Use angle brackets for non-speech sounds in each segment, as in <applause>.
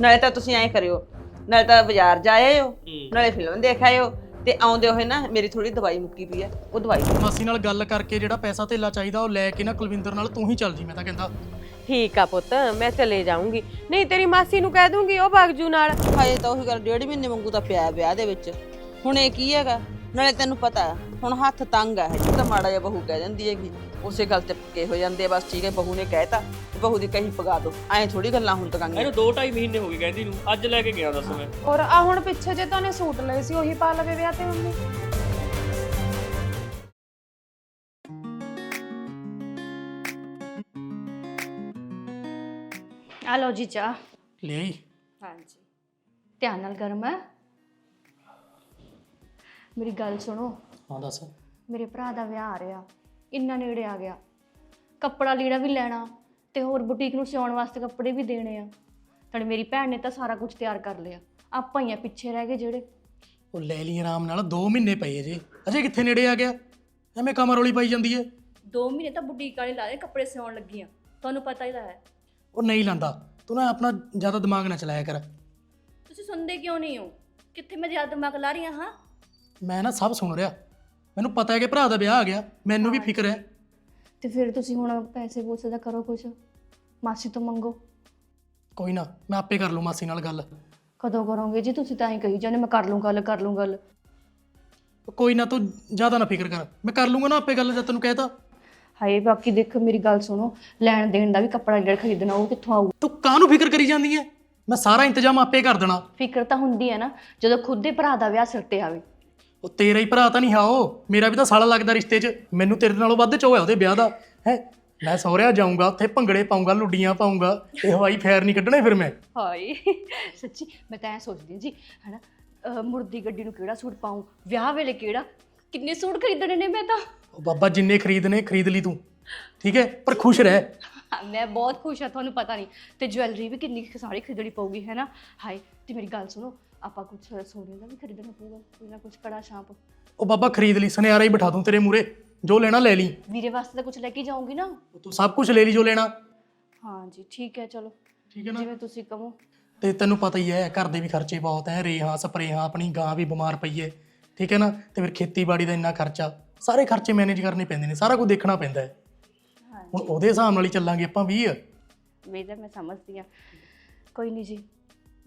ਨਾਲੇ ਤਾਂ ਤੁਸੀਂ ਐਂ ਕਰਿਓ ਨਾਲੇ ਤਾਂ ਬਾਜ਼ਾਰ ਜਾ ਆਇਓ ਨਾਲੇ ਫਿਲਮ ਦੇਖ ਆਇਓ ਤੇ ਆਉਂਦੇ ਹੋਏ ਨਾ ਮੇਰੀ ਥੋੜੀ ਦਵਾਈ ਮੁੱਕੀ ਪਈ ਆ ਉਹ ਦਵਾਈ। ਮਾਸੀ ਨਾਲ ਗੱਲ ਕਰਕੇ ਜਿਹੜਾ ਪੈਸਾ ਧੇਲਾ ਚਾਹੀਦਾ ਉਹ ਲੈ ਕੇ ਨਾ ਕੁਲਵਿੰਦਰ ਨਾਲ ਤੂੰ ਹੀ ਚੱਲ ਜੀ ਮੈਂ ਤਾਂ ਕਹਿੰਦਾ। ਠੀਕ ਆ ਪੁੱਤ ਮੈਂ ਚਲੇ ਜਾਊਂਗੀ। ਨਹੀਂ ਤੇਰੀ ਮਾਸੀ ਨੂੰ ਕਹਿ ਦੂੰਗੀ ਉਹ ਬਾਗਜੂ ਨਾਲ। ਹਾਏ ਤਾਂ ਉਹੀ ਗੱਲ ਡੇਢ ਮਹੀਨੇ ਵਾਂਗੂ ਤਾਂ ਪਿਆ ਵਿਆਹ ਦੇ ਵਿੱਚ। ਹੁਣ ਇਹ ਕੀ ਹੈਗਾ? ਨਾਲੇ ਤੈਨੂੰ ਪਤਾ ਹੈ, ਹੁਣ ਹੱਥ ਤੰਗ ਆ ਇਹ ਤਾਂ ਮਾੜਾ ਜਿਹਾ ਬਹੂ ਕਹਿ ਜਾਂਦੀ ਹੈਗੀ। ਉਸੇ ਗੱਲ ਤੇ ਪੱਕੇ ਹੋ ਜਾਂਦੇ ਆ, ਬਸ ਠੀਕ ਹੈ ਬਹੂ ਨੇ ਕਹਿਤਾ ਤੇ ਬਹੂ ਦੀ ਕਹੀ ਪਗਾ ਦੋ ਐਂ ਥੋੜੀ ਗੱਲਾਂ ਹੁਣ ਤਕਾਂਗੇ ਇਹਨੂੰ 2.5 ਮਹੀਨੇ ਹੋ ਗਏ ਕਹਿੰਦੀ ਨੂੰ ਅੱਜ ਲੈ ਕੇ ਗਿਆ ਦੱਸ ਮੈਂ। ਔਰ ਆ ਹੁਣ ਪਿੱਛੇ ਜੇ ਤਾਂ ਉਹਨੇ ਸੂਟ ਲਏ ਸੀ ਉਹੀ ਪਾ ਲਵੇ ਵਿਆਹ ਤੇ ਮੰਮੀ। ਆ ਲਓ ਜੀ ਚਾਹ। ਲੈ ਆਈ ਹਾਂਜੀ। ਧਿਆਨ ਨਾਲ ਗਰਮ ਹੈ। ਮੇਰੀ ਗੱਲ ਸੁਣੋ। ਹਾਂ ਦੱਸ। ਮੇਰੇ ਭਰਾ ਦਾ ਵਿਆਹ ਆ ਰਿਹਾ। ਇੰਨਾ ਨੇੜੇ ਆ ਗਿਆ। ਕੱਪੜਾ ਲੀੜਾ ਵੀ ਲੈਣਾ ਤੇ ਹੋਰ ਬੁਟੀਕ ਨੂੰ ਸਿਉਣ ਵਾਸਤੇ ਕੱਪੜੇ ਵੀ ਦੇਣੇ ਆ। ਤਾਂ ਮੇਰੀ ਭੈਣ ਨੇ ਤਾਂ ਸਾਰਾ ਕੁਝ ਤਿਆਰ ਕਰ ਲਿਆ। ਆਪਾਂ ਹੀ ਆ ਪਿੱਛੇ ਰਹਿ ਗਏ ਜਿਹੜੇ। ਉਹ ਲੈ ਲਈ ਆਰਾਮ ਨਾਲ 2 ਮਹੀਨੇ ਪਏ ਜੇ ਅਜੇ ਕਿੱਥੇ ਨੇੜੇ ਆ ਗਿਆ? ਐਵੇਂ ਕਮਰ ਰੋਲੀ ਪਾਈ ਜਾਂਦੀ ਏ। 2 ਮਹੀਨੇ ਤਾਂ ਬੁਟੀਕ ਵਾਲੇ ਲਾਏ ਕੱਪੜੇ ਸਿਉਣ ਲੱਗੀਆਂ ਤੁਹਾਨੂੰ ਪਤਾ ਹੀ ਤਾਂ ਹੈ। ਉਹ ਨਹੀਂ ਲਾਂਦਾ। ਤੂੰ ਨਾ ਆਪਣਾ ਜ਼ਿਆਦਾ ਦਿਮਾਗ ਨਾ ਚਲਾਇਆ ਕਰ। ਤੁਸੀਂ ਸੁਣਦੇ ਕਿਉਂ ਨਹੀਂ ਹੋ? ਕਿੱਥੇ ਮੈਂ ਜ਼ਿਆਦਾ ਦਿਮਾਗ ਲਾ ਰਹੀ ਹਾਂ ਹਾਂ? ਮੈਂ ਨਾ ਸਭ ਸੁਣ ਰਿਹਾ। ਮੈਨੂੰ ਪਤਾ ਹੈ ਕਿ ਭਰਾ ਦਾ ਵਿਆਹ ਆ ਗਿਆ ਮੈਨੂੰ ਵੀ ਫਿਕਰ ਹੈ। ਤੇ ਫਿਰ ਤੁਸੀਂ ਹੁਣ ਪੈਸੇ ਪੂਸੇ ਦਾ ਕਰੋ ਕੁਝ ਮਾਸੀ ਤੋਂ ਮੰਗੋ। ਕੋਈ ਨਾ ਮੈਂ ਆਪੇ ਕਰ ਲੂ ਮਾਸੀ ਨਾਲ ਗੱਲ। ਕਦੋਂ ਕਰੋਗੇ ਜੀ? ਤੁਸੀਂ ਤਾਂ ਹੀ ਕਹੀ ਜਾਂਦੇ ਮੈਂ ਕਰ ਲੂੰ ਗੱਲ ਕਰ ਲੂੰ ਗੱਲ। ਕੋਈ ਨਾ ਤੂੰ ਜ਼ਿਆਦਾ ਨਾ ਫਿਕਰ ਕਰ। ਮੈਂ ਕਰ ਲੂੰਗਾ ਨਾ ਆਪੇ ਗੱਲ ਜਦ ਤੈਨੂੰ ਕਹਿਤਾ। ਹਾਏ ਬਾਕੀ ਦੇਖੋ ਮੇਰੀ ਗੱਲ ਸੁਣੋ। ਲੈਣ ਦੇਣ ਦਾ ਵੀ ਕੱਪੜਾ ਲੀੜਾ ਖਰੀਦਣਾ ਉਹ ਕਿੱਥੋਂ ਆਊ? ਤੂੰ ਕਾਹਨੂੰ ਫਿਕਰ ਕਰੀ ਜਾਂਦੀ ਹੈ ਮੈਂ ਸਾਰਾ ਇੰਤਜ਼ਾਮ ਆਪੇ ਕਰ ਦੇਣਾ। ਫਿਕਰ ਤਾਂ ਹੁੰਦੀ ਹੈ ਨਾ ਜਦੋਂ ਖੁਦ ਦੇ ਭਰਾ ਦਾ ਵਿਆਹ ਸਿਰ ਤੇ ਆਵੇ। ਉਹ ਤੇਰਾ ਹੀ ਭਰਾ ਤਾਂ ਨਹੀਂ ਹੈ ਉਹ। ਮੇਰਾ ਵੀ ਤਾਂ ਸਾਲਾ ਲੱਗਦਾ ਰਿਸ਼ਤੇ 'ਚ। ਮੈਨੂੰ ਤੇਰੇ ਨਾਲੋਂ ਵੱਧ ਚੋਹ ਹੈ ਉਹਦੇ ਵਿਆਹ ਦਾ। ਹੈ? ਮੈਂ ਸਹੁਰਿਆਂ ਜਾਊਂਗਾ ਉੱਥੇ ਭੰਗੜੇ ਪਾਊਂਗਾ ਲੁੱਡੀਆਂ ਪਾਊਂਗਾ ਤੇ ਹਵਾਈ ਫੈਰ ਨਹੀਂ ਕੱਢਣੇ ਫਿਰ ਮੈਂ। ਹਾਏ ਸੱਚੀ ਮੈਂ ਤਾਂ ਐ ਸੋਚਦੀ ਹਾਂ ਜੀ ਹਨਾ ਅਹ ਮੁਰਦੀ ਗੱਡੀ ਨੂੰ ਕਿਹੜਾ ਸੂਟ ਪਾਉਂ ਵਿਆਹ ਵੇਲੇ ਕਿਹੜਾ? ਕਿੰਨੇ ਸੂਟ ਖਰੀਦਣੇ ਨੇ ਮੈਂ ਤਾਂ। ਉਹ ਬਾਬਾ ਜਿੰਨੇ ਖਰੀਦਨੇ ਖਰੀਦ ਲਈ ਤੂੰ। ਠੀਕ ਹੈ? ਪਰ ਖੁਸ਼ ਰਹਿ। ਮੈਂ ਬਹੁਤ ਖੁਸ਼ ਹਾਂ ਤੁਹਾਨੂੰ ਪਤਾ ਨਹੀਂ। ਤੇ ਜਵੈਲਰੀ ਵੀ ਕਿੰਨੀ ਕੁ ਸਾਰੀ ਖਰੀਦਣੀ ਪਊਗੀ ਹੈ ਨਾ ਹਾਏ ਤੇ ਮੇਰੀ ਗੱਲ ਸੁਣੋ ਆਪਾਂ ਕੁਝ ਸੋਨੇ ਦਾ ਵੀ ਖਰੀਦਣਾ ਪਊਗਾ ਕੋਈ ਨਾ ਕੁਝ ਕੜਾ ਸ਼ਾਂਪ ਉਹ ਬਾਬਾ ਖਰੀਦ ਲਈ ਸੁਨਿਆਰਾ ਹੀ ਬਿਠਾ ਦੂੰ ਤੇਰੇ ਮੂਰੇ ਜੋ ਲੈਣਾ ਲੈ ਲਈ। ਵੀਰੇ ਵਾਸਤੇ ਤਾਂ ਕੁਝ ਲੈ ਕੇ ਜਾਊਂਗੀ ਨਾ। ਤੂੰ ਸਭ ਕੁਝ ਲੈ ਲਈ ਜੋ ਲੈਣਾ। ਹਾਂ ਜੀ ਠੀਕ ਹੈ ਚਲੋ। ਠੀਕ ਹੈ ਨਾ? ਜਿਵੇਂ ਤੁਸੀਂ ਕਹੋ। ਤੇ ਤੈਨੂੰ ਪਤਾ ਹੀ ਹੈ ਘਰ ਦੇ ਵੀ ਖਰਚੇ ਬਹੁਤ ਹੈ ਰੇਹਾਂ ਸਪਰੇਹਾਂ ਆਪਣੀ ਗਾਂ ਵੀ ਬਿਮਾਰ ਪਈ ਹੈ। ਠੀਕ ਹੈ ਨਾ? ਤੇ ਫਿਰ ਖੇਤੀਬਾੜੀ ਦਾ ਇੰਨਾ ਖਰਚਾ ਸਾਰੇ ਖਰਚੇ ਮੈਨੇਜ ਕਰਨੇ ਪੈਂਦੇ ਨੇ ਸਾਰਾ ਕੁਝ ਦੇਖਣਾ ਪੈਂਦਾ ਹੈ। ਹੁਣ ਉਹਦੇ ਹਿਸਾਬ ਨਾਲ ਹੀ ਚੱਲਾਂਗੇ ਆਪਾਂ 20 ਵੀ ਤਾਂ ਮੈਂ ਸਮਝਦੀ ਆ ਕੋਈ ਨਹੀਂ ਜੀ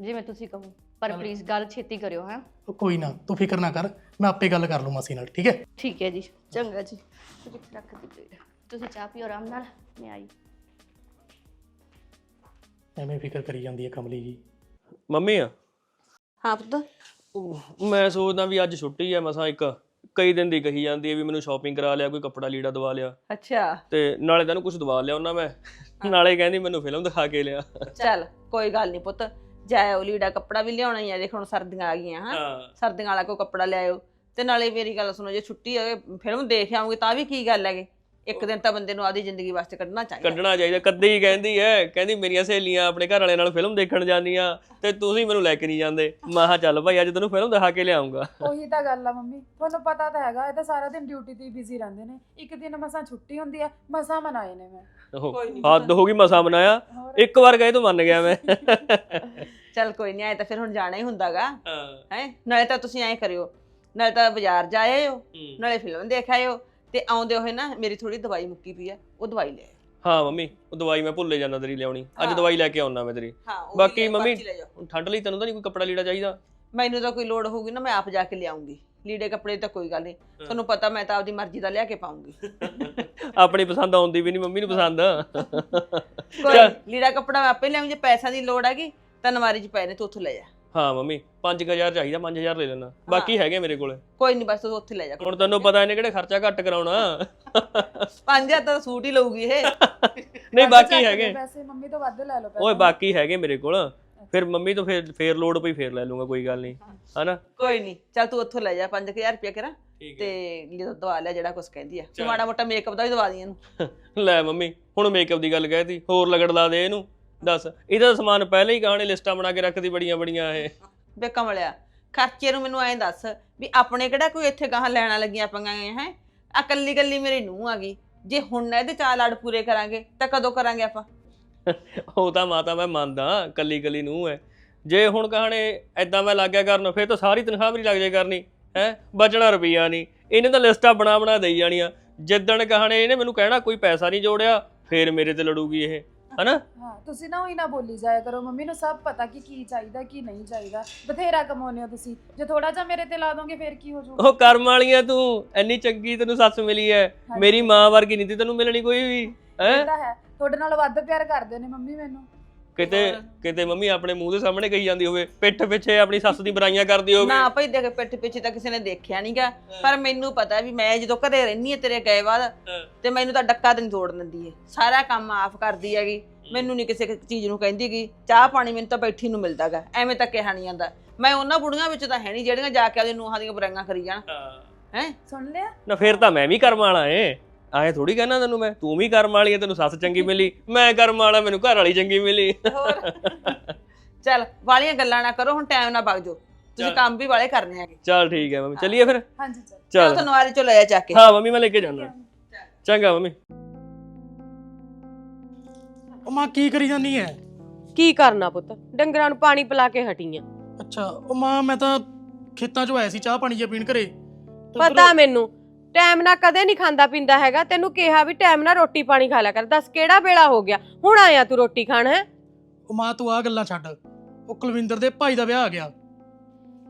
ਜਿਵੇਂ ਤੁਸੀਂ ਕਹੋ। ਪਰ ਪਲੀਜ਼ ਗੱਲ ਛੇਤੀ ਕਰਿਓ ਹਾਂ। ਉਹ ਕੋਈ ਨਾ ਤੂੰ ਫਿਕਰ ਨਾ ਕਰ ਮੈਂ ਆਪੇ ਗੱਲ ਕਰ ਲੂ ਮਾਸੀ ਨਾਲ ਠੀਕ ਹੈ? ਠੀਕ ਹੈ ਜੀ। ਚੰਗਾ ਜੀ। ਤੁਸੀਂ ਕਿੱਥੇ ਰੱਖ ਦਿੱਤੇ ਤੁਸੀਂ ਚਾਹ ਪੀਓ ਆਰਾਮ ਨਾਲ ਮੈਂ ਆਈ। ਐਵੇਂ ਫਿਕਰ ਕਰੀ ਜਾਂਦੀ ਹੈ ਕਮਲੀ ਜੀ। ਮੰਮੀ ਆ? ਹਾਂ ਪੁੱਤ। ਉਹ ਮੈਂ ਸੋਚਦਾ ਵੀ ਅੱਜ ਛੁੱਟੀ ਆ ਮਸਾਂ ਇੱਕ ਕਈ ਦਿਨ ਦੀ ਕਹੀ ਜਾਂਦੀ ਹੈ ਵੀ ਮੈਨੂੰ ਸ਼ਾਪਿੰਗ ਕਰਾ ਲਿਆ ਕੋਈ ਕੱਪੜਾ ਲੀੜਾ ਦਵਾ ਲਿਆ। ਅੱਛਾ। ਤੇ ਨਾਲੇ ਤੈਨੂੰ ਕੁਝ ਦਵਾ ਲਿਆ ਉਹਨਾਂ ਮੈਂ। ਨਾਲੇ ਕਹਿੰਦੀ ਮੈਨੂੰ ਫਿਲਮ ਦਿਖਾ ਕੇ ਲਿਆ। ਚੱਲ ਕੋਈ ਗੱਲ ਨਹੀਂ ਪੁੱਤ। ਜਾਇਓ ਲੀੜਾ ਕੱਪੜਾ ਵੀ ਲਿਆਉਣਾ ਹੀ ਆ ਦੇਖ ਹੁਣ ਸਰਦੀਆਂ ਆ ਗਈਆਂ ਹਾਂ। ਹਾਂ। ਸਰਦੀਆਂ ਵਾਲਾ ਕੋਈ ਕੱਪੜਾ ਲਿਆਇਓ ਤੇ ਨਾਲੇ ਮੇਰੀ ਗੱਲ ਸੁਣੋ ਜੇ ਛੁੱਟੀ ਹੋਵੇ ਫਿਲਮ ਦੇਖ ਆਉਂਗੇ ਤਾਂ ਵੀ ਕੀ ਗੱਲ ਹੈਗੇ? ਇੱਕ ਦਿਨ ਤਾਂ ਬੰਦੇ ਨੂੰ ਆਦੀ ਜ਼ਿੰਦਗੀ ਵਾਸਤੇ ਕੱਢਣਾ ਚਾਹੀਦਾ। ਕੱਢਣਾ ਚਾਹੀਦਾ। ਕੱਦੇ ਹੀ ਕਹਿੰਦੀ ਐ ਕਹਿੰਦੀ ਮੇਰੀਆਂ ਸਹੇਲੀਆਂ ਆਪਣੇ ਘਰ ਵਾਲਿਆਂ ਨਾਲ ਫਿਲਮ ਦੇਖਣ ਜਾਂਦੀਆਂ ਤੇ ਤੁਸੀਂ ਮੈਨੂੰ ਲੈ ਕੇ ਨਹੀਂ ਜਾਂਦੇ। ਮੈਂ ਕਿਹਾ ਚੱਲ ਭਾਈ ਅੱਜ ਤੈਨੂੰ ਫਿਲਮ ਦਿਖਾ ਕੇ ਲਿਆਉਂਗਾ। ਉਹੀ ਤਾਂ ਗੱਲ ਆ ਮੰਮੀ। ਤੁਹਾਨੂੰ ਪਤਾ ਤਾਂ ਹੈਗਾ ਇਹ ਤਾਂ ਸਾਰਾ ਦਿਨ ਡਿਊਟੀ ਤੇ ਬਿਜ਼ੀ ਰਹਿੰਦੇ ਨੇ। ਇੱਕ ਦਿਨ ਮਸਾਂ ਛੁੱਟੀ ਹੁੰਦੀ ਆ ਮਸਾਂ ਮਨਾਏ ਨੇ ਮੈਂ। ਕੋਈ ਨੀ। ਹੱਦ ਹੋ ਗਈ ਮਸਾ ਹੋਰ? ਇੱਕ ਵਾਰ ਗਏ ਤਾਂ ਮੰਨ ਗਿਆ ਮੈਂ। ਚੱਲ ਕੋਈ ਨਹੀਂ ਆਏ ਤਾਂ ਫਿਰ ਹੁਣ ਜਾਣਾ ਹੀ ਹੁੰਦਾਗਾ। ਹਾਂ। ਹੈ? ਨਾਲੇ ਤਾਂ ਤੁਸੀਂ ਐਂ ਕਰਿਓ ਨਾਲੇ ਤਾਂ ਬਾਜ਼ਾਰ ਜਾ ਆਇਓ ਨਾਲੇ ਫਿਲਮ ਦੇਖ ਆਇਓ। ਤੇ ਆਉਂਦੇ ਹੋਏ ਨਾ ਮੇਰੀ ਥੋੜੀ ਦਵਾਈ ਮੁੱਕੀ ਪਈ ਆ ਉਹ ਦਵਾਈ ਲੈ ਆਇਓ। ਹਾਂ ਮੰਮੀ ਉਹ ਦਵਾਈ ਮੈਂ ਭੁੱਲੇ ਜਾਂਦਾ ਤੇਰੀ ਲਿਆਉਣੀ। ਅੱਜ ਹਾਂ। ਦਵਾਈ ਲੈ ਕੇ ਆਉਣਾ ਮੈਂ ਤੇਰੀ। ਹਾਂ ਉਹ ਵੀ ਬਾਕੀ ਲੈ- ਮੰਮੀ- ਪਰਚੀ ਲੈ ਜਾਓ। ਹੁਣ ਠੰਡ ਲਈ ਤੈਨੂੰ ਤਾਂ ਨਹੀਂ ਕੋਈ ਕੱਪੜਾ ਲੀੜਾ ਚਾਹੀਦਾ। ਮੈਨੂੰ ਤਾਂ ਕੋਈ ਲੋੜ ਹੋਊਗੀ ਨਾ ਮੈਂ ਆਪ ਜਾ ਕੇ ਲਿਆਉਂਗੀ। ਲੀੜੇ ਕੱਪੜੇ ਤਾਂ ਕੋਈ ਗੱਲ ਨਹੀਂ। ਤੁਹਾਨੂੰ ਪਤਾ ਮੈਂ ਤਾਂ ਆਪਦੀ ਮਰਜ਼ੀ ਦਾ ਲਿਆ ਕੇ ਪਾਉਂਗੀ। ਆਪਣੀ ਪਸੰਦ ਆਉਂਦੀ ਵੀ ਨਹੀਂ ਮੰਮੀ ਨੂੰ ਪਸੰਦ। ਕੋਈ ਲੀੜਾ ਕੱਪੜਾ ਮੈਂ ਆਪੇ ਲਿਆਉਂ ਜੇ ਪੈਸਿਆਂ ਦੀ ਲੋੜ ਹੈਗੀ ਤਾਂ ਨਵਾਰੀ 'ਚ ਪਏ ਨੇ ਤੂੰ ਉੱਥੋਂ ਲੈ ਜਾ। ਹਾਂ ਮੰਮੀ 5000 ਚਾਹੀਦਾ 5000 ਲੈ ਲੈਣਾ। ਬਾਕੀ ਹੈਗੇ ਮੇਰੇ ਕੋਲੇ। ਕੋਈ ਨਹੀਂ ਬਸ ਤੂੰ ਉੱਥੇ ਲੈ ਜਾ। ਹੁਣ ਤੈਨੂੰ ਪਤਾ ਇਹਨੇ ਕਿਹੜੇ ਖਰਚਾ ਘੱਟ ਕਰਾਉਣਾ। 5000 ਤਾਂ ਸੂਟ ਹੀ ਲਊਗੀ ਇਹ। ਨਹੀਂ ਬਾਕੀ ਹੈਗੇ। ਪੈਸੇ ਮੰਮੀ ਤੋਂ ਵੱਧ ਲੈ ਲਓ ਓਏ ਬਾਕੀ ਹੈਗੇ ਮੇਰੇ ਕੋਲ। ਫਿਰ ਮੰਮੀ ਤੋਂ ਫਿਰ ਫੇਰ ਲੋੜ ਪਈ ਫੇਰ ਲੈ ਲੂੰਗਾ ਕੋਈ ਗੱਲ ਨਹੀਂ ਹਨਾ? ਕੋਈ ਨਹੀਂ ਚੱਲ ਤੂੰ ਉੱਥੋਂ ਲੈ ਜਾ 5000 ਰੁਪਏ ਕਰਾਂ। ਤੇ ਜਦੋਂ ਦਵਾ ਲਿਆ ਜਿਹੜਾ ਕੁਝ ਕਹਿੰਦੀ ਆ। ਤੂੰ ਮਾੜਾ ਮੋਟਾ ਮੇਕਅਪ ਦਾ ਵੀ ਦਵਾ ਦੀ ਇਹਨੂੰ। ਲੈ ਮੰਮੀ ਹੁਣ ਮੇਕਅਪ ਦੀ ਗੱਲ ਕਹਿਤੀ ਹੋਰ ਲਗੜ ਲਾ ਦੇ ਇਹਨੂੰ। ਦੱਸ ਇਹਦਾ ਤਾਂ ਸਮਾਨ ਪਹਿਲੇ ਹੀ ਕਹਾਣੀ ਲਿਸਟਾਂ ਬਣਾ ਕੇ ਰੱਖਦੀ ਬੜੀਆਂ ਬੜੀਆਂ ਇਹ। ਬੇ ਕਮਲਿਆ ਖਰਚੇ ਨੂੰ ਮੈਨੂੰ ਐਂ ਦੱਸ ਵੀ ਆਪਣੇ ਕਿਹੜਾ ਕੋਈ ਇੱਥੇ ਗਾਹਾਂ ਲੈਣਾ ਲੱਗੀਆਂ ਪੰਗਾਂ ਹੈ? ਆ ਕੱਲੀ ਕੱਲੀ ਮੇਰੀ ਨੂੰਹ ਆ ਗਈ। ਜੇ ਹੁਣ ਨਾ ਇਹਦੇ ਚਾਲ ਆੜ ਪੂਰੇ ਕਰਾਂਗੇ ਤਾਂ ਕਦੋਂ ਕਰਾਂਗੇ ਆਪਾਂ? ਉਹ ਤਾਂ ਮਾਤਾ ਮੈਂ ਮੰਨਦਾ ਕੱਲੀ ਕੱਲੀ ਨੂੰ ਹੈ ਜੇ ਹੁਣ ਕਹਾਣੇ ਐਦਾਂ ਮੈਂ ਲੱਗ ਗਿਆ ਕਰਨ ਫਿਰ ਤਾਂ ਸਾਰੀ ਤਨਖਾਹ ਮੇਰੀ ਲੱਗ ਜਾਏ ਕਰਨੀ ਹੈ? ਬਚਣਾ ਰੁਪਈਆ ਨਹੀਂ। ਇਹਨੇ ਤਾਂ ਲਿਸਟਾਂ ਬਣਾ ਬਣਾ ਦੇਈ ਜਾਣੀਆਂ। ਜਿੱਦਣ ਕਹਾਣੇ ਇਹਨੇ ਮੈਨੂੰ ਕਹਿਣਾ ਕੋਈ ਪੈਸਾ ਨਹੀਂ ਜੋੜਿਆ ਫੇਰ ਮੇਰੇ ਤੇ ਲੜੂਗੀ ਇਹ। ਹਨਾ? ਹਾਂ ਤੁਸੀਂ ਨਾ ਉਹੀ ਨਾ ਬੋਲੀ ਜਾਇਆ ਕਰੋ ਮੰਮੀ ਨੂੰ ਸਭ ਪਤਾ ਕਿ ਕੀ ਚਾਹੀਦਾ ਕੀ ਨਹੀਂ ਚਾਹੀਦਾ। ਬਥੇਰਾ ਕਮਾਉਂਦੇ ਹੋ ਤੁਸੀਂ। ਜੇ ਥੋੜਾ ਜਿਹਾ ਮੇਰੇ ਤੇ ਲਾ ਦੋਗੇ ਫਿਰ ਕੀ ਹੋ ਜਾਊਗਾ ਉਹ ਕਰਮ ਵਾਲੀਆਂ ਤੂੰ ਐਨੀ ਚੰਗੀ ਤੈਨੂੰ ਸੱਸ ਮਿਲੀ ਐ। ਮੇਰੀ ਮਾਂ ਵਰਗੀ ਨਹੀਂ ਤੀ ਤੈਨੂੰ ਮਿਲਣੀ ਕੋਈ ਵੀ ਹੈ? ਇਹ ਤਾਂ ਹੈ। ਤੁਹਾਡੇ ਨਾਲ ਵੱਧ ਪਿਆਰ ਕਰਦੇ ਨੇ ਮੰਮੀ ਮੈਨੂੰ। ਕਿਤੇ ਕਿਤੇ ਮੰਮੀ ਆਪਣੇ ਮੂੰਹ ਦੇ ਸਾਹਮਣੇ ਕਹੀ ਜਾਂਦੀ ਹੋਵੇ ਪਿੱਠ ਪਿੱਛੇ ਆਪਣੀ ਸੱਸ ਦੀ ਬੁਰਾਈਆਂ ਕਰਦੀ ਹੋਵੇ। ਨਾ ਭਾਈ ਦੇਖ ਪਿੱਠ ਪਿੱਛੇ ਤਾਂ ਕਿਸੇ ਨੇ ਦੇਖਿਆ ਨਹੀਂਗਾ ਪਰ ਮੈਨੂੰ ਪਤਾ ਵੀ ਮੈਂ ਜਦੋਂ ਘਰੇ ਰਹਿਨੀ ਆ ਤੇਰੇ ਗਏ ਬਾਅਦ ਤੇ ਮੈਨੂੰ ਤਾਂ ਡੱਕਾ ਤੇ ਨਹੀਂ ਤੋੜ ਦਿੰਦੀ ਏ ਸਾਰਾ ਕੰਮ ਆਪ ਕਰਦੀ ਹੈਗੀ। ਮੈਨੂੰ ਨਹੀਂ ਕਿਸੇ ਚੀਜ਼ ਨੂੰ ਕਹਿੰਦੀਗੀ ਚਾਹ ਪਾਣੀ ਮੈਨੂੰ ਤਾਂ ਬੈਠੀ ਨੂੰ ਮਿਲਦਾਗਾ ਐਵੇਂ ਤਾਂ ਕਿਹਾ ਨਹੀਂ ਜਾਂਦਾ। ਮੈਂ ਉਹਨਾਂ ਬੁੜੀਆਂ ਵਿੱਚ ਤਾਂ ਹੈ ਨਹੀਂ ਜਿਹੜੀਆਂ ਜਾ ਕੇ ਉਹਦੇ ਨੂੰਹਾਂ ਦੀਆਂ ਬੁਰਾਈਆਂ ਕਰੀ ਜਾਣ। ਹੈ? ਸੁਣ ਲਿਆ? ਨਾ ਫੇਰ ਤਾਂ ਮੈਂ ਵੀ ਕਰਮ ਵਾਲਾ ਏ। ਐਂ ਥੋੜੀ ਕਹਿਣਾ ਤੈਨੂੰ ਮੈਂ? ਤੂੰ ਵੀ ਕਰਮ ਵਾਲੀ ਐ ਤੈਨੂੰ ਸੱਸ ਚੰਗੀ ਮਿਲੀ। ਮੈਂ ਕਰਮ ਵਾਲਾ ਮੈਨੂੰ ਘਰ ਵਾਲੀ ਚੰਗੀ ਮਿਲੀ। ਹੋਰ। ਚੱਲ ਵਾਲੀਆਂ ਗੱਲਾਂ ਨਾ ਕਰੋ ਹੁਣ ਟਾਈਮ ਨਾ ਵਗ ਜਾਓ। ਤੁਸੀਂ। ਕੰਮ ਵੀ ਵਾਲੇ ਕਰਨੇ ਹੈਗੇ। ਚੱਲ ਠੀਕ ਹੈ ਮੰਮੀ ਚੱਲੀਏ ਫਿਰ? ਹਾਂਜੀ ਚਲ। ਚਲ। ਤੁਹਾਨੂੰ ਆਰੇ ਚੋ ਲੈ ਜਾ ਕੇ। ਹਾਂ ਮੰਮੀ ਮੈਂ ਲੈ ਕੇ ਜਾਣਾ। ਚੰਗਾ ਮੰਮੀ। ਉਹ ਮਾਂ ਕੀ ਕਰੀ ਜਾਨੀ ਐ? ਕੀ ਕਰਨਾ ਪੁੱਤ? ਡੰਗਰਾਂ ਨੂੰ ਪਾਣੀ ਪਿਲਾ ਕੇ ਹਟੀਆਂ। ਅੱਛਾ ਉਹ ਮਾਂ ਮੈਂ ਤਾਂ ਖੇਤਾਂ 'ਚੋਂ ਆਇਆ ਸੀ ਚਾਹ ਪਾਣੀ ਜਿਹਾ ਪੀਣ ਘਰੇ। ਪਤਾ ਮੈਨੂੰ ਟਾਈਮ ਨਾਲ ਕਦੇ ਨਹੀਂ ਖਾਂਦਾ ਪੀਂਦਾ ਹੈਗਾ। ਤੈਨੂੰ ਕਿਹਾ ਵੀ ਟਾਈਮ ਨਾਲ ਰੋਟੀ ਪਾਣੀ ਖਾ ਲਿਆ ਕਰ। ਦੱਸ ਕਿਹੜਾ ਵੇਲਾ ਹੋ ਗਿਆ? ਹੁਣ ਆਇਆ ਤੂੰ ਰੋਟੀ ਖਾਣ ਹੈ? ਉਹ ਮਾਂ ਤੂੰ ਆ ਗੱਲਾਂ ਛੱਡ। ਉਹ ਕੁਲਵਿੰਦਰ ਦੇ ਭਾਈ ਦਾ ਵਿਆਹ ਆ ਗਿਆ।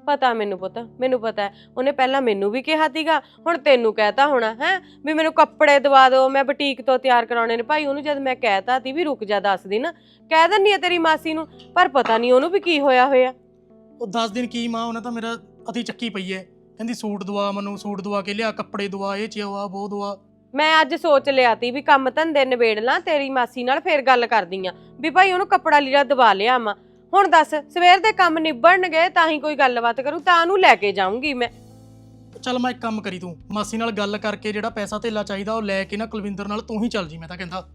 ਪਤਾ ਮੈਨੂੰ ਪੁੱਤ ਮੈਨੂੰ ਪਤਾ ਹੈ। ਉਹਨੇ ਪਹਿਲਾਂ ਮੈਨੂੰ ਵੀ ਕਿਹਾ ਸੀਗਾ ਹੁਣ ਤੈਨੂੰ ਕਹਿਤਾ ਹੋਣਾ ਹੈ? ਵੀ ਮੈਨੂੰ ਕੱਪੜੇ ਦਵਾ ਦਿਓ ਮੈਂ ਬੁਟੀਕ ਤੋਂ ਤਿਆਰ ਕਰਾਉਣੇ ਨੇ। ਭਾਈ ਉਹਨੂੰ ਜਦ ਮੈਂ ਕਹਿਤਾ ਤੀ ਵੀ ਰੁਕ ਜਾ ਦੱਸ ਦਿਨ ਕਹਿ ਦਿੰਨੀ ਆ ਤੇਰੀ ਮਾਸੀ ਨੂੰ ਪਰ ਪਤਾ ਨਹੀਂ ਉਹਨੂੰ ਵੀ ਕੀ ਹੋਇਆ ਹੋਇਆ। ਉਹ 10 ਦਿਨ ਕੀ ਮਾਂ ਉਹਨੇ ਤਾਂ ਮੇਰਾ ਅਤੀ ਚੱਕੀ ਪਈ ਐ ਕਹਿੰਦੀ ਸੂਟ ਦਵਾ ਮੈਨੂੰ ਸੂਟ ਦਵਾ ਕੇ ਲਿਆ ਕੱਪੜੇ ਦਵਾ ਇਹ ਚਿਆ ਉਹ ਦਵਾ। ਮੈਂ ਅੱਜ ਸੋਚ ਲਿਆ ਤੀ ਵੀ ਕੰਮ ਧੰਦੇ ਨਿਬੇੜ ਲਾਂ ਤੇਰੀ ਮਾਸੀ ਨਾਲ ਫੇਰ ਗੱਲ ਕਰਦੀ ਆ ਵੀ ਭਾਈ ਉਹਨੂੰ ਕੱਪੜਾ ਲੀੜਾ ਦਵਾ ਲਿਆ ਮੈਂ ਹੁਣ ਦੱਸ ਸਵੇਰ ਦੇ ਕੰਮ ਨਿਬੜਨਗੇ ਤਾਂ ਹੀ ਕੋਈ ਗੱਲਬਾਤ ਕਰੂੰ ਤਾਂ ਉਹਨੂੰ ਲੈ ਕੇ ਜਾਊਂਗੀ ਮੈਂ। ਚੱਲ ਮੈਂ ਇੱਕ ਕੰਮ ਕਰੀ ਤੂੰ ਮਾਸੀ ਨਾਲ ਗੱਲ ਕਰਕੇ ਜਿਹੜਾ ਪੈਸਾ ਧੇਲਾ ਚਾਹੀਦਾ ਉਹ ਲੈ ਕੇ ਨਾ ਕੁਲਵਿੰਦਰ ਨਾਲ ਤੂੰ ਹੀ ਚੱਲ ਜੀ ਮੈਂ ਤਾਂ ਕਹਿੰਦਾ।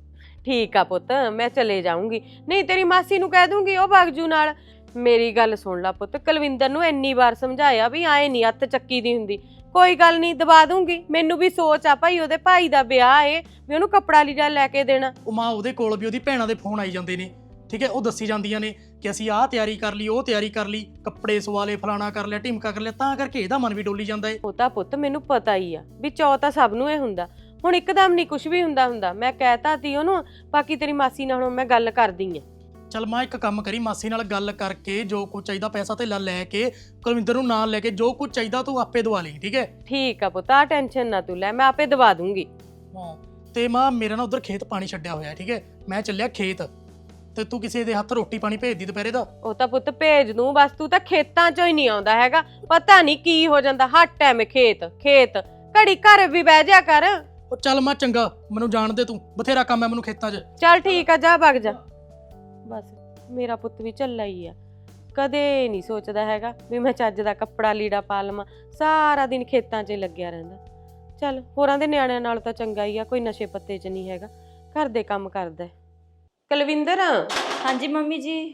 ਠੀਕ ਆ ਪੁੱਤ ਮੈਂ ਚਲੇ ਜਾਊਂਗੀ। ਨਹੀਂ ਤੇਰੀ ਮਾਸੀ ਨੂੰ ਕਹਿ ਦੂੰਗੀ ਉਹ ਬਾਗਜੂ ਨਾਲ ਮੇਰੀ ਗੱਲ ਸੁਣ ਲੈ ਪੁੱਤ ਕੁਲਵਿੰਦਰ ਨੂੰ ਇੰਨੀ ਵਾਰ ਸਮਝਾਇਆ ਵੀ ਆਏ ਨਹੀਂ ਹੱਥ ਚੱਕੀ ਦੀ ਹੁੰਦੀ। ਕੋਈ ਗੱਲ ਨਹੀਂ ਦਵਾ ਦੂੰਗੀ। ਮੈਨੂੰ ਵੀ ਸੋਚ ਆ ਭਾਈ ਉਹਦੇ ਭਾਈ ਦਾ ਵਿਆਹ ਏ ਵੀ ਉਹਨੂੰ ਕੱਪੜਾ ਲੀੜਾ ਲੈ ਕੇ ਦੇਣਾ। ਉਹ ਮਾਂ ਉਹਦੇ ਕੋਲ ਵੀ ਉਹਦੀ ਭੈਣਾਂ ਦੇ ਫੋਨ ਆਈ ਜਾਂਦੇ ਨੇ। ਠੀਕ ਹੈ ਉਹ ਦੱਸੀ ਜਾਂਦੀਆਂ ਨੇ ਕਿ ਅਸੀਂ ਆਹ ਤਿਆਰੀ ਕਰ ਲਈ ਉਹ ਤਿਆਰੀ ਕਰ ਲਈ ਕੱਪੜੇ ਸਵਾਲੇ ਫਲਾਣਾ ਕਰ ਲਿਆ ਢਿਮਕਾ ਕਰ ਲਿਆ ਤਾਂ ਕਰਕੇ ਇਹਦਾ ਮਨ ਵੀ ਡੋਲੀ ਜਾਂਦਾ ਏ। ਉਹ ਤਾਂ ਪੁੱਤ ਮੈਨੂੰ ਪਤਾ ਹੀ ਆ ਵੀ ਚੌ ਤਾਂ ਸਭ ਨੂੰ ਇਹ ਹੁੰਦਾ। ਹੁਣ ਇੱਕਦਮ ਨਹੀਂ ਕੁਝ ਵੀ ਹੁੰਦਾ ਹੁੰਦਾ। ਮੈਂ ਕਹਿਤਾ ਤੀ ਉਹਨੂੰ ਬਾਕੀ ਤੇਰੀ ਮਾਸੀ ਨਾਲ ਹੁਣ ਮੈਂ ਗੱਲ ਕਰਦੀ ਆ। ਚੱਲ ਮਾਂ ਇੱਕ ਕੰਮ ਕਰੀ ਮਾਸੀ ਨਾਲ ਗੱਲ ਕਰਕੇ ਜੋ ਕੁਝ ਚਾਹੀਦਾ ਪੈਸਾ ਧੇਲਾ ਲੈ ਕੇ ਕੁਲਵਿੰਦਰ ਨੂੰ ਨਾਲ ਲੈ ਕੇ ਜੋ ਕੁਝ ਚਾਹੀਦਾ ਤੂੰ ਆਪੇ ਦਵਾ ਲਈ ਠੀਕ ਹੈ? ਠੀਕ ਆ ਪੁੱਤ ਆ ਟੈਨਸ਼ਨ ਨਾ ਤੂੰ ਲੈ ਮੈਂ ਆਪੇ ਦਵਾ ਦੂੰਗੀ। ਹਾਂ ਤੇ ਮਾਂ ਮੇਰਾ ਨਾ ਉਧਰ ਖੇਤ ਪਾਣੀ ਛੱਡਿਆ ਹੋਇਆ ਠੀਕ ਹੈ? ਮੈਂ ਚੱਲਿਆ ਖੇਤ ਤੇ ਤੂੰ ਕਿਸੇ ਦੇ ਹੱਥ ਰੋਟੀ ਪਾਣੀ ਭੇਜ ਦੀ ਦੁਪਹਿਰੇ ਦਾ? ਉਹ ਤਾਂ ਪੁੱਤ ਭੇਜ ਦੂੰ ਬਸ ਤੂੰ ਤਾਂ ਖੇਤਾਂ ਚੋਂ ਹੀ ਨਹੀਂ ਆਉਂਦਾ ਹੈਗਾ ਪਤਾ ਨਹੀਂ ਕੀ ਹੋ ਜਾਂਦਾ ਹਰ ਟਾਈਮ ਖੇਤ ਖੇਤ ਘੜੀ ਘਰ ਵੀ ਬਹਿ ਜਾ ਕਰ। ਉਹ ਚੱਲ ਮਾਂ ਚੰਗਾ ਮੈਨੂੰ ਜਾਣ ਦੇ ਤੂੰ ਬਥੇਰਾ ਕੰਮ ਹੈ ਮੈਨੂੰ ਖੇਤਾਂ 'ਚ। ਚੱਲ ਠੀਕ ਆ ਜਾ ਵਗ ਜਾ। ਬਸ ਮੇਰਾ ਪੁੱਤ ਵੀ ਝੱਲਾ ਹੀ ਆ। ਕਦੇ ਨਹੀਂ ਸੋਚਦਾ ਹੈਗਾ ਵੀ ਮੈਂ ਚੱਜ ਦਾ ਕੱਪੜਾ ਲੀੜਾ ਪਾ ਲਵਾਂ। ਸਾਰਾ ਦਿਨ ਖੇਤਾਂ 'ਚ ਲੱਗਿਆ ਰਹਿੰਦਾ। ਚੱਲ ਹੋਰਾਂ ਦੇ ਨਿਆਣਿਆਂ ਨਾਲ ਤਾਂ ਚੰਗਾ ਹੀ ਆ ਕੋਈ ਨਸ਼ੇ ਪੱਤੇ 'ਚ ਨਹੀਂ ਹੈਗਾ। ਘਰ ਦੇ ਕੰਮ ਕਰਦਾ। ਕੁਲਵਿੰਦਰ? ਹਾਂਜੀ ਮੰਮੀ ਜੀ।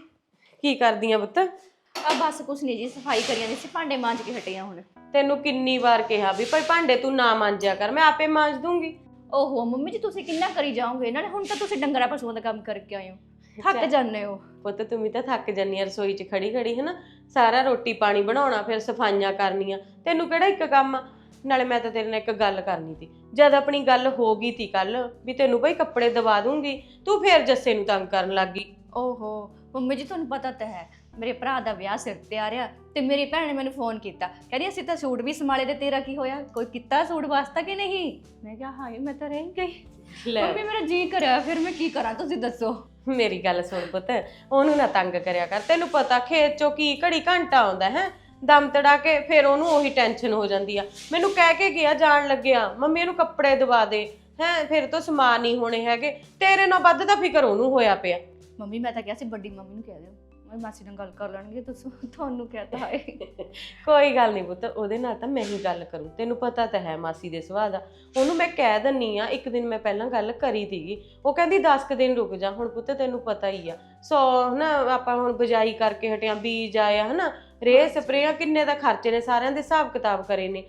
ਕੀ ਕਰਦੀਆਂ ਪੁੱਤ? ਆ ਬਸ ਕੁਛ ਨਹੀਂ ਜੀ ਸਫ਼ਾਈ ਕਰੀ ਜਾਂਦੀ ਸੀ ਭਾਂਡੇ ਮਾਂਜ ਕੇ ਹਟੇ ਆ ਹੁਣ। ਤੈਨੂੰ ਕਿੰਨੀ ਵਾਰ ਕਿਹਾ ਵੀ ਭਾਈ ਭਾਂਡੇ ਤੂੰ ਨਾ ਮਾਂਜਿਆ ਕਰ ਮੈਂ ਆਪੇ ਮਾਂਜ ਦੂੰਗੀ। ਓਹੋ ਮੰਮੀ ਜੀ ਤੁਸੀਂ ਕਿੰਨਾ ਕਰੀ ਜਾਓਗੇ? ਨਾਲੇ ਹੁਣ ਤਾਂ ਤੁਸੀਂ ਡੰਗਰਾ ਪਸ਼ੂਆਂ ਦਾ ਕੰਮ ਕਰਕੇ ਆਏ ਹੋ। ਥੱਕ। ਜਾਂਦੇ ਹੋ। ਪੁੱਤ ਤੂੰ ਵੀ ਤਾਂ ਥੱਕ ਜੰਨੀ ਆ ਰਸੋਈ 'ਚ ਖੜੀ ਖੜੀ ਹੈ ਨਾ ਸਾਰਾ ਰੋਟੀ ਪਾਣੀ ਬਣਾਉਣਾ ਫਿਰ ਸਫਾਈਆਂ ਕਰਨੀਆਂ। ਤੈਨੂੰ ਕਿਹੜਾ ਇੱਕ ਕੰਮ ਆ? ਨਾਲੇ ਮੈਂ ਤਾਂ ਤੇਰੇ ਨਾਲ ਇੱਕ ਗੱਲ ਕਰਨੀ ਸੀ। ਜਦ ਆਪਣੀ ਗੱਲ ਹੋ ਗਈ ਤੀ ਕੱਲ ਵੀ ਤੈਨੂੰ ਭਾਈ ਕੱਪੜੇ ਦਵਾ ਦੂੰਗੀ ਤੂੰ ਫੇਰ ਜੱਸੇ ਨੂੰ ਤੰਗ ਕਰਨ ਲੱਗੀ ਓਹੋ ਮੰਮੀ ਜੀ ਤੁਹਾਨੂੰ ਪਤਾ ਤਾਂ ਹੈ ਮੇਰੇ ਭਰਾ ਦਾ ਵਿਆਹ ਸਿਰ ਤੇ ਆ ਰਿਹਾ ਤੇ ਮੇਰੀ ਭੈਣ ਨੇ ਮੈਨੂੰ ਫੋਨ ਕੀਤਾ। ਕਹਿੰਦੀ ਅਸੀਂ ਤਾਂ ਸੂਟ ਵੀ ਸੰਭਾਲੇ ਤੇ ਤੇਰਾ ਕੀ ਹੋਇਆ? ਕੋਈ ਕੀਤਾ ਸੂਟ ਵਾਸਤਾ ਕਿ ਨਹੀਂ? ਮੈਂ ਕਿਹਾ ਹਾਂ ਮੈਂ ਤਾਂ ਰਹਿ ਗਈ। ਲੈ। ਮੰਮੀ ਮੇਰਾ ਜੀ ਕਰਿਆ ਫਿਰ ਮੈਂ ਕੀ ਕਰਾਂ? ਤੁਸੀਂ ਦੱਸੋ। ਮੇਰੀ ਗੱਲ ਸੁਣ ਪੁੱਤ, ਉਹਨੂੰ ਨਾ ਤੰਗ ਕਰਿਆ ਕਰ। ਤੈਨੂੰ ਪਤਾ ਖੇਤ 'ਚੋਂ ਕੀ ਘੜੀ ਘੰਟਾ ਆਉਂਦਾ ਹੈ, ਦਮ ਤੜਾ ਕੇ ਫਿਰ ਉਹਨੂੰ ਉਹੀ ਟੈਨਸ਼ਨ ਹੋ ਜਾਂਦੀ ਆ। ਮੈਨੂੰ ਕਹਿ ਕੇ ਗਿਆ, ਜਾਣ ਲੱਗਿਆ, ਮੰਮੀ ਇਹਨੂੰ ਕੱਪੜੇ ਦਵਾ ਦੇ। ਹੈ, ਫਿਰ ਤੋਂ ਸਮਾਨ ਨਹੀਂ ਹੋਣੇ ਹੈਗੇ। ਤੇਰੇ ਨਾਲ ਵੱਧ ਦਾ ਫਿਕਰ ਉਹਨੂੰ ਹੋਇਆ ਪਿਆ। ਮੰਮੀ, ਮੈਂ ਤਾਂ ਕਿਹਾ ਸੀ ਵੱਡੀ ਮੰਮੀ ਨੂੰ ਕਹਿ ਦਿਓ। ਮੈਂ ਮਾਸੀ ਨਾਲ ਗੱਲ ਕਰ ਲੈਣਗੇ ਤੁਸੀਂ ਤੁਹਾਨੂੰ ਕਹਤਾ ਹੈ <laughs> ਕੋਈ ਗੱਲ ਨਹੀਂ ਪੁੱਤ ਉਹਦੇ ਨਾਲ ਤਾਂ ਮੈਂ ਹੀ ਗੱਲ ਕਰੂੰ। ਤੈਨੂੰ ਪਤਾ ਤਾਂ ਹੈ ਮਾਸੀ ਦੇ ਸੁਭਾਅ ਦਾ। ਉਹਨੂੰ ਮੈਂ ਕਹਿ ਦਿੰਨੀ ਆ ਇੱਕ ਦਿਨ ਮੈਂ ਪਹਿਲਾਂ ਗੱਲ ਕਰੀ ਤੀਗੀ ਉਹ ਕਹਿੰਦੀ 10 ਕੁ ਦਿਨ ਰੁਕ ਜਾ। ਹੁਣ ਪੁੱਤ ਤੈਨੂੰ ਪਤਾ ਹੀ ਆ। ਸੋ ਹਨਾ ਆਪਾਂ ਹੁਣ ਬਜਾਈ ਕਰਕੇ ਹਟਿਆ ਬੀਜ ਆਇਆ ਹਨਾ। ਰੇ ਸਪਰੇਆਂ ਕਿੰਨੇ ਦਾ ਖਰਚੇ ਨੇ ਸਾਰਿਆਂ ਦੇ ਹਿਸਾਬ ਕਿਤਾਬ ਕਰੇ ਨੇ।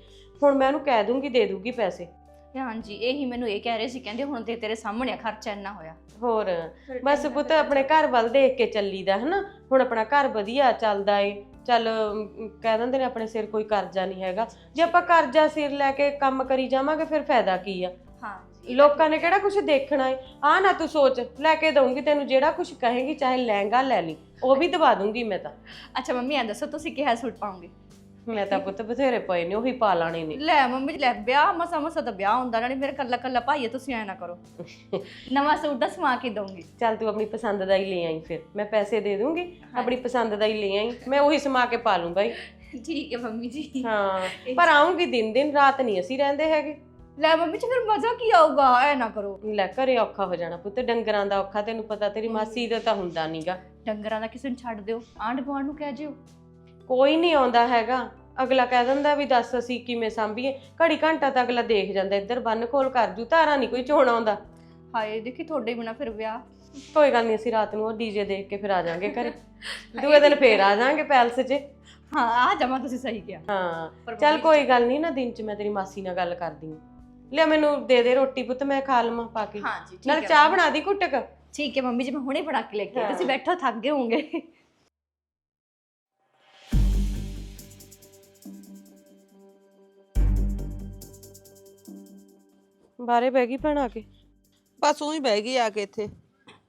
ਹੁਣ ਮੈਂ ਉਹਨੂੰ ਕਹਿ ਦੂੰਗੀ ਦੇ ਦੂੰਗੀ ਪੈਸੇ। ਹਾਂਜੀ ਇਹੀ ਮੈਨੂੰ ਇਹ ਕਹਿ ਰਹੇ ਸੀ ਕਹਿੰਦੇ ਹੁਣ ਤੇ ਤੇਰੇ ਸਾਹਮਣੇ ਆ, ਖਰਚਾ ਇੰਨਾ ਹੋਇਆ। ਹੋਰ ਬਸ ਪੁੱਤ ਆਪਣੇ ਘਰ ਵੱਲ ਦੇਖ ਕੇ ਚੱਲੀਦਾ ਹਨਾ? ਹੁਣ ਆਪਣਾ ਘਰ ਵਧੀਆ ਚੱਲਦਾ ਏ ਚੱਲ ਅਮ, ਕਹਿ ਦਿੰਦੇ ਨੇ ਆਪਣੇ ਸਿਰ ਕੋਈ ਕਰਜ਼ਾ ਨਹੀਂ ਹੈਗਾ। ਜੇ ਆਪਾਂ ਕਰਜ਼ਾ ਸਿਰ ਲੈ ਕੇ ਕੰਮ ਕਰੀ ਜਾਵਾਂਗੇ ਫਿਰ ਫਾਇਦਾ ਕੀ ਆ? ਹਾਂਜੀ। ਲੋਕਾਂ ਨੇ ਕਿਹੜਾ ਕੁਝ ਦੇਖਣਾ ਏ? ਆ ਨਾ ਤੂੰ ਸੋਚ ਲੈ ਕੇ ਦਊਂਗੀ ਤੈਨੂੰ ਜਿਹੜਾ ਕੁਝ ਕਹੇਗੀ ਚਾਹੇ ਲਹਿੰਗਾ ਲੈ ਲਈ ਉਹ ਵੀ ਦਵਾ ਦੂੰਗੀ ਮੈਂ ਤਾਂ। ਅੱਛਾ ਮੰਮੀ ਐਂ ਦੱਸੋ ਤੁਸੀਂ ਕਿਹੜਾ ਸੂਟ ਪਾਉਂਗੇ? ਮੈਂ ਤਾਂ ਪੁੱਤ ਬਥੇਰੇ ਪਏ ਨੇ ਉਹੀ ਪਾ ਲਾਣੇ ਨੇ। ਲੈ ਮੰਮੀ ਲੈ ਵਿਆਹ ਮਸਾ ਮਸਾ ਤਾਂ ਵਿਆਹ ਹੁੰਦਾ ਨਾਲੇ ਮੇਰੇ ਕੱਲਾ ਕੱਲਾ ਭਾਈ ਹੈ ਤੁਸੀਂ ਐ ਨਾ ਕਰੋ। ਨਵਾਂ ਸੂਟ ਦਾ ਸਮਾ ਕੇ ਦਊਂਗੀ। ਚੱਲ ਤੂੰ ਆਪਣੀ ਪਸੰਦ ਦਾ ਹੀ ਲੈ ਆਈ ਫਿਰ ਮੈਂ ਪੈਸੇ ਦੇ ਦੂੰਗੀ ਆਪਣੀ ਪਸੰਦ ਦਾ ਹੀ ਲੈ ਆਈ ਮੈਂ ਉਹੀ ਸਮਾ ਕੇ ਪਾ ਲੂੰ ਬਾਈ। ਠੀਕ ਹੈ ਮੰਮੀ ਜੀ। ਹਾਂ ਪਰ ਆਉਂਗੀ ਦਿਨ ਦਿਨ ਰਾਤ ਨਹੀਂ ਅਸੀਂ ਰਹਿੰਦੇ ਹੈਗੇ। ਲੈ ਮੰਮੀ ਜੀ ਫਿਰ ਮਜ਼ਾ ਕੀ ਆਊਗਾ ਐ ਨਾ ਕਰੋ। ਲੈ ਘਰੇ ਔਖਾ ਹੋ ਜਾਣਾ ਪੁੱਤ ਡੰਗਰਾਂ ਦਾ ਔਖਾ ਤੈਨੂੰ ਪਤਾ ਤੇਰੀ ਮਾਸੀ ਦਾ ਤਾਂ ਹੁੰਦਾ ਨਹੀਂਗਾ ਡੰਗਰਾਂ ਦਾ ਕਿਸੇ ਨੂੰ ਛੱਡ ਦਿਓ ਆਂਢ ਗੁਆਂਢ ਨੂੰ ਕਹਿ ਜਿਓ। ਕੋਈ ਨਹੀਂ ਆਉਂਦਾ ਹੈਗਾ। ਅਗਲਾ ਕਹਿ ਦਿੰਦਾ ਵੀ ਦੱਸ ਅਸੀਂ ਕਿਵੇਂ ਸੰਭੀਏ। ਘੜੀ ਘੰਟਾ ਤਾਂ ਅਗਲਾ ਦੇਖ ਜਾਂਦਾ ਇੱਧਰ ਬੰਨ ਖੋਲ ਕਰ ਜੂ ਧਾਰਾ ਨਹੀਂ ਕੋਈ ਚੋਣ ਆਉਂਦਾ। ਹਾਏ ਦੇਖੀ ਤੁਹਾਡੇ ਬਿਨਾ ਫਿਰ ਵਿਆਹ। ਕੋਈ ਗੱਲ ਨਹੀਂ ਅਸੀਂ ਰਾਤ ਨੂੰ ਉਹ ਡੀਜੇ ਦੇਖ ਕੇ ਫਿਰ ਆ ਜਾਾਂਗੇ ਘਰੇ। <laughs> ਦੂਏ ਦਿਨ ਫੇਰ ਆ ਜਾਾਂਗੇ ਪੈਲਸ 'ਚ। ਹਾਂ ਆ ਜਮਾ ਤੁਸੀਂ ਸਹੀ ਕਿਹਾ। ਹਾਂ ਚੱਲ ਕੋਈ ਗੱਲ ਨਹੀਂ ਨਾ ਦਿਨ 'ਚ ਮੈਂ ਤੇਰੀ ਮਾਸੀ ਨਾਲ ਗੱਲ ਕਰਦੀ ਹਾਂ। ਲੈ ਮੈਨੂੰ ਦੇ ਦੇ ਰੋਟੀ ਪੁੱਤ ਮੈਂ ਖਾ ਲਵਾਂ ਪਾ ਕੇ। ਨਾਲ ਚਾਹ ਬਣਾ ਦੀ ਘੁੱਟਕ ਠੀਕ ਹੈ ਮੰਮੀ ਜੀ ਮੈਂ ਹੁਣੇ ਬਣਾ ਕੇ ਲੈ ਕੇ। ਤੁਸੀਂ ਬੈਠੋ ਥੱਕ ਗਏ ਹੋਵੋਗੇ। ਬਾਰੇ ਬਹਿ ਗਈ ਭੈਣ ਆ ਕੇ? ਬਸ ਉਹੀ ਬਹਿ ਗਈ ਆ ਕੇ ਇੱਥੇ।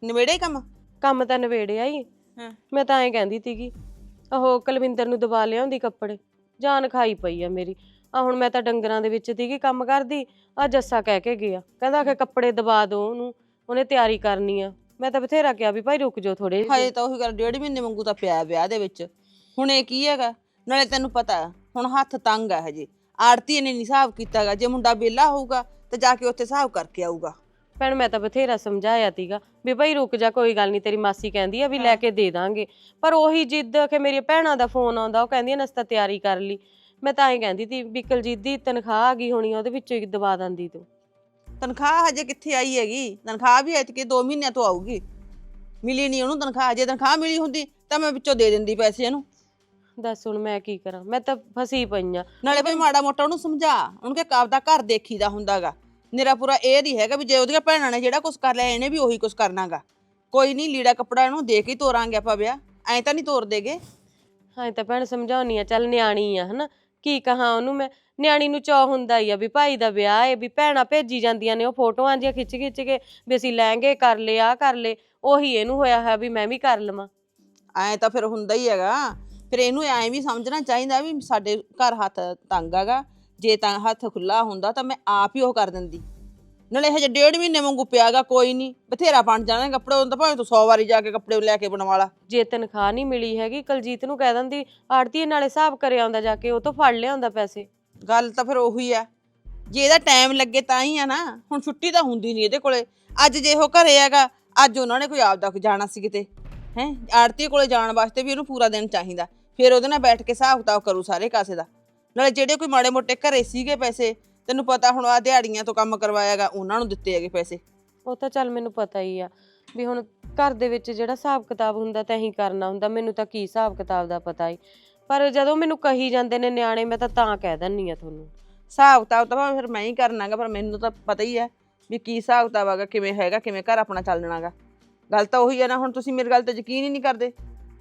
ਨਿਬੇੜੇ ਹੀ ਕੰਮ? ਕੰਮ ਤਾਂ ਨਵੇੜਿਆ ਹੀ। ਹਾਂ। ਮੈਂ ਤਾਂ ਐਂ ਕਹਿੰਦੀ ਸੀਗੀ ਉਹ ਕੁਲਵਿੰਦਰ ਨੂੰ ਦਬਾ ਲਿਆਉਂਦੀ ਕੱਪੜੇ। ਜਾਨ ਖਾਈ ਪਈ ਆ ਮੇਰੀ। ਆ ਹੁਣ ਮੈਂ ਤਾਂ ਡੰਗਰਾਂ ਦੇ ਵਿੱਚ ਸੀਗੀ ਕੰਮ ਕਰਦੀ ਆ ਜੱਸਾ ਕਹਿ ਕੇ ਗਿਆ। ਕਹਿੰਦਾ ਕਿ ਕੱਪੜੇ ਦਬਾ ਦੋ ਉਹਨੂੰ ਉਹਨੇ ਤਿਆਰੀ ਕਰਨੀ ਆ। ਮੈਂ ਤਾਂ ਬਥੇਰਾ ਕਿਹਾ ਵੀ ਭਾਈ ਰੁਕ ਜਾਓ ਥੋੜੇ ਹਜੇ ਤਾਂ ਉਹੀ ਗੱਲ ਡੇਢ ਮਹੀਨੇ ਵਾਂਗੂ ਤਾਂ ਪਿਆ ਵਿਆਹ ਦੇ ਵਿੱਚ। ਹੁਣ ਇਹ ਕੀ ਹੈਗਾ? ਨਾਲੇ ਤੈਨੂੰ ਪਤਾ ਹੁਣ ਹੱਥ ਤੰਗ ਹੈ ਹਜੇ। ਆੜਤੀ ਨੇ ਨਹੀਂ ਹਿਸਾਬ ਕੀਤਾਗਾ। ਜੇ ਮੁੰਡਾ ਵਿਹਲਾ ਹੋਊਗਾ ਤੇ ਜਾ ਕੇ ਉੱਥੇ ਹਿਸਾਬ ਕਰਕੇ ਆਊਗਾ। ਭੈਣ ਮੈਂ ਤਾਂ ਬਥੇਰਾ ਸਮਝਾਇਆ ਸੀਗਾ ਵੀ ਭਾਈ ਰੁਕ ਜਾ ਕੋਈ ਗੱਲ ਨਹੀਂ ਤੇਰੀ ਮਾਸੀ ਕਹਿੰਦੀ ਆ ਵੀ ਲੈ ਕੇ ਦੇ ਦਾਂਗੇ। ਪਰ ਉਹੀ ਜਿੱਦ ਕਿ ਮੇਰੀ ਭੈਣਾਂ ਦਾ ਫੋਨ ਆਉਂਦਾ ਉਹ ਕਹਿੰਦੀਆਂ ਨੇ ਅਸੀਂ ਤਾਂ ਤਿਆਰੀ ਕਰ ਲਈ। ਮੈਂ ਤਾਂ ਐਂ ਕਹਿੰਦੀ ਸੀ ਵੀ ਕੁਲਜੀਤ ਦੀ ਤਨਖਾਹ ਆ ਗਈ ਹੋਣੀ ਆ, ਉਹਦੇ ਵਿੱਚੋਂ ਹੀ ਦਵਾ ਦਿੰਦੀ ਤੂੰ। ਤਨਖਾਹ ਹਜੇ ਕਿੱਥੇ ਆਈ ਹੈਗੀ? ਤਨਖਾਹ ਵੀ ਐਤਕੇ 2 ਮਹੀਨਿਆਂ ਤੋਂ ਆਊਗੀ। ਮਿਲੀ ਨਹੀਂ ਉਹਨੂੰ ਤਨਖਾਹ ਜੇ ਤਨਖਾਹ ਮਿਲੀ ਹੁੰਦੀ ਤਾਂ ਮੈਂ ਵਿੱਚੋਂ ਦੇ ਦਿੰਦੀ ਪੈਸੇ ਇਹਨੂੰ ਦੱਸ ਹੁਣ ਮੈਂ ਕੀ ਕਰਾਂ? ਮੈਂ ਤਾਂ ਫਸੀ ਪਈ ਆ। ਨਾਲੇ ਵੀ ਮਾੜਾ ਮੋਟਾ ਉਹਨੂੰ ਸਮਝਾ। ਉਹਨੂੰ ਕਿ ਕਾਬ ਦਾ ਘਰ ਦੇਖੀਦਾ ਹੁੰਦਾਗਾ। ਨਿਰਾ ਪੂਰਾ ਇਹ ਨਹੀਂ ਹੈਗਾ ਵੀ ਜੇ ਉਹਦੀਆਂ ਭੈਣਾਂ ਨੇ ਜਿਹੜਾ ਕੁਝ ਕਰ ਲਿਆ ਇਹਨੇ ਵੀ ਉਹੀ ਕੁਝ ਕਰਨਾਗਾ। ਕੋਈ ਨਹੀਂ ਲੀੜਾ ਕੱਪੜਾ ਇਹਨੂੰ ਦੇ ਕੇ ਹੀ ਤੋਰਾਂਗੇ ਆਪਾਂ ਵਿਆਹ। ਐਂ ਤਾਂ ਨਹੀਂ ਤੋਰ ਦੇਗੇ। ਹਾਂ ਤਾਂ ਭੈਣ ਸਮਝਾਉਣੀ ਆ ਚੱਲ ਨਿਆਣੀ ਆ ਹਨਾ? ਕੀ ਕਹਾਂ ਉਹਨੂੰ ਮੈਂ? ਨਿਆਣੀ ਨੂੰ ਚਾਹ ਹੁੰਦਾ ਹੀ ਆ ਵੀ ਭਾਈ ਦਾ ਵਿਆਹ ਏ ਵੀ ਭੈਣਾਂ ਭੇਜੀ ਜਾਂਦੀਆਂ ਨੇ ਉਹ ਫੋਟੋਆਂ ਜੀਆਂ ਖਿੱਚ ਖਿੱਚ ਕੇ ਵੀ ਅਸੀਂ ਲਹਿੰਗੇ ਕਰ ਲਏ ਆ ਕਰ ਲਏ ਉਹੀ ਇਹਨੂੰ ਹੋਇਆ ਹੈ ਵੀ ਮੈਂ ਵੀ ਕਰ ਲਵਾਂ। ਐਂ ਤਾਂ ਫਿਰ ਹੁੰਦਾ ਹੀ ਹੈਗਾ। ਫਿਰ ਇਹਨੂੰ ਐਂ ਵੀ ਸਮਝਣਾ ਚਾਹੀਦਾ ਵੀ ਸਾਡੇ ਘਰ ਹੱਥ ਤੰਗ ਹੈਗਾ ਜੇ ਤਾਂ ਹੱਥ ਖੁੱਲਾ ਹੁੰਦਾ ਤਾਂ ਮੈਂ ਆਪ ਹੀ ਉਹ ਕਰ ਦਿੰਦੀ। ਨਾਲੇ ਹਜੇ ਡੇਢ ਮਹੀਨੇ ਵਾਂਗੂ ਪਿਆਗਾ ਕੋਈ ਨਹੀਂ ਬਥੇਰਾ ਬਣ ਜਾਣਾ ਕੱਪੜੇ ਉਹਨਾਂ ਤਾਂ ਭਾਵੇਂ ਤੂੰ 100 ਵਾਰੀ ਜਾ ਕੇ ਕੱਪੜੇ ਲੈ ਕੇ ਬਣਵਾ ਲਾ। ਜੇ ਤਨਖਾਹ ਨਹੀਂ ਮਿਲੀ ਹੈਗੀ ਕਲਜੀਤ ਨੂੰ ਕਹਿ ਦਿੰਦੀ ਆੜਤੀ ਨਾਲੇ ਹਿਸਾਬ ਕਰਿਆ ਆਉਂਦਾ ਜਾ ਕੇ ਉਹ ਤੋਂ ਫੜ ਲਿਆਉਂਦਾ ਪੈਸੇ। ਗੱਲ ਤਾਂ ਫਿਰ ਉਹੀ ਆ ਜੇ ਇਹਦਾ ਟਾਈਮ ਲੱਗੇ ਤਾਂ ਹੀ ਆ ਨਾ ਹੁਣ ਛੁੱਟੀ ਤਾਂ ਹੁੰਦੀ ਨਹੀਂ ਇਹਦੇ ਕੋਲੇ। ਅੱਜ ਜੇ ਉਹ ਘਰੇ ਹੈਗਾ ਅੱਜ ਉਹਨਾਂ ਨੇ ਕੋਈ ਆਪਦਾ ਜਾਣਾ ਸੀ ਕਿਤੇ ਹੈ ਆੜਤੀ ਕੋਲੇ ਜਾਣ ਵਾਸਤੇ ਵੀ ਉਹਨੂੰ ਪੂਰਾ ਦਿਨ ਚਾਹੀਦਾ। ਫਿਰ ਉਹਦੇ ਨਾਲ ਬੈਠ ਕੇ ਹਿਸਾਬ ਕਿਤਾਬ ਕਰੂ ਸਾਰੇ ਕਾਸੇ ਦਾ। ਨਾਲੇ ਜਿਹੜੇ ਕੋਈ ਮਾੜੇ ਮੋਟੇ ਘਰੇ ਸੀਗੇ ਪੈਸੇ ਤੈਨੂੰ ਪਤਾ ਹੁਣ ਆ ਦਿਹਾੜੀਆਂ ਤੋਂ ਕੰਮ ਕਰਵਾਇਆਗਾ ਉਹਨਾਂ ਨੂੰ ਦਿੱਤੇ ਹੈਗੇ ਪੈਸੇ। ਉਹ ਤਾਂ ਚੱਲ ਮੈਨੂੰ ਪਤਾ ਹੀ ਆ ਵੀ ਹੁਣ ਘਰ ਦੇ ਵਿੱਚ ਜਿਹੜਾ ਹਿਸਾਬ ਕਿਤਾਬ ਹੁੰਦਾ ਤਾਂ ਹੀ ਕਰਨਾ ਹੁੰਦਾ ਮੈਨੂੰ ਤਾਂ ਕੀ ਹਿਸਾਬ ਕਿਤਾਬ ਦਾ ਪਤਾ ਹੀ ਪਰ ਜਦੋਂ ਮੈਨੂੰ ਕਹੀ ਜਾਂਦੇ ਨੇ ਨਿਆਣੇ ਮੈਂ ਤਾਂ ਤਾਂ ਕਹਿ ਦਿੰਨੀ ਆ ਤੁਹਾਨੂੰ। ਹਿਸਾਬ ਕਿਤਾਬ ਤਾਂ ਭਾਵੇਂ ਫਿਰ ਮੈਂ ਹੀ ਕਰਨਾਗਾ ਪਰ ਮੈਨੂੰ ਤਾਂ ਪਤਾ ਹੀ ਹੈ ਵੀ ਕੀ ਹਿਸਾਬ ਕਿਤਾਬ ਹੈਗਾ ਕਿਵੇਂ ਹੈਗਾ ਕਿਵੇਂ ਘਰ ਆਪਣਾ ਚੱਲਣਾਗਾ। ਗੱਲ ਤਾਂ ਉਹੀ ਹੈ ਨਾ ਹੁਣ ਤੁਸੀਂ ਮੇਰੀ ਗੱਲ ਤੇ ਯਕੀਨ ਹੀ ਨਹੀਂ ਕਰਦੇ।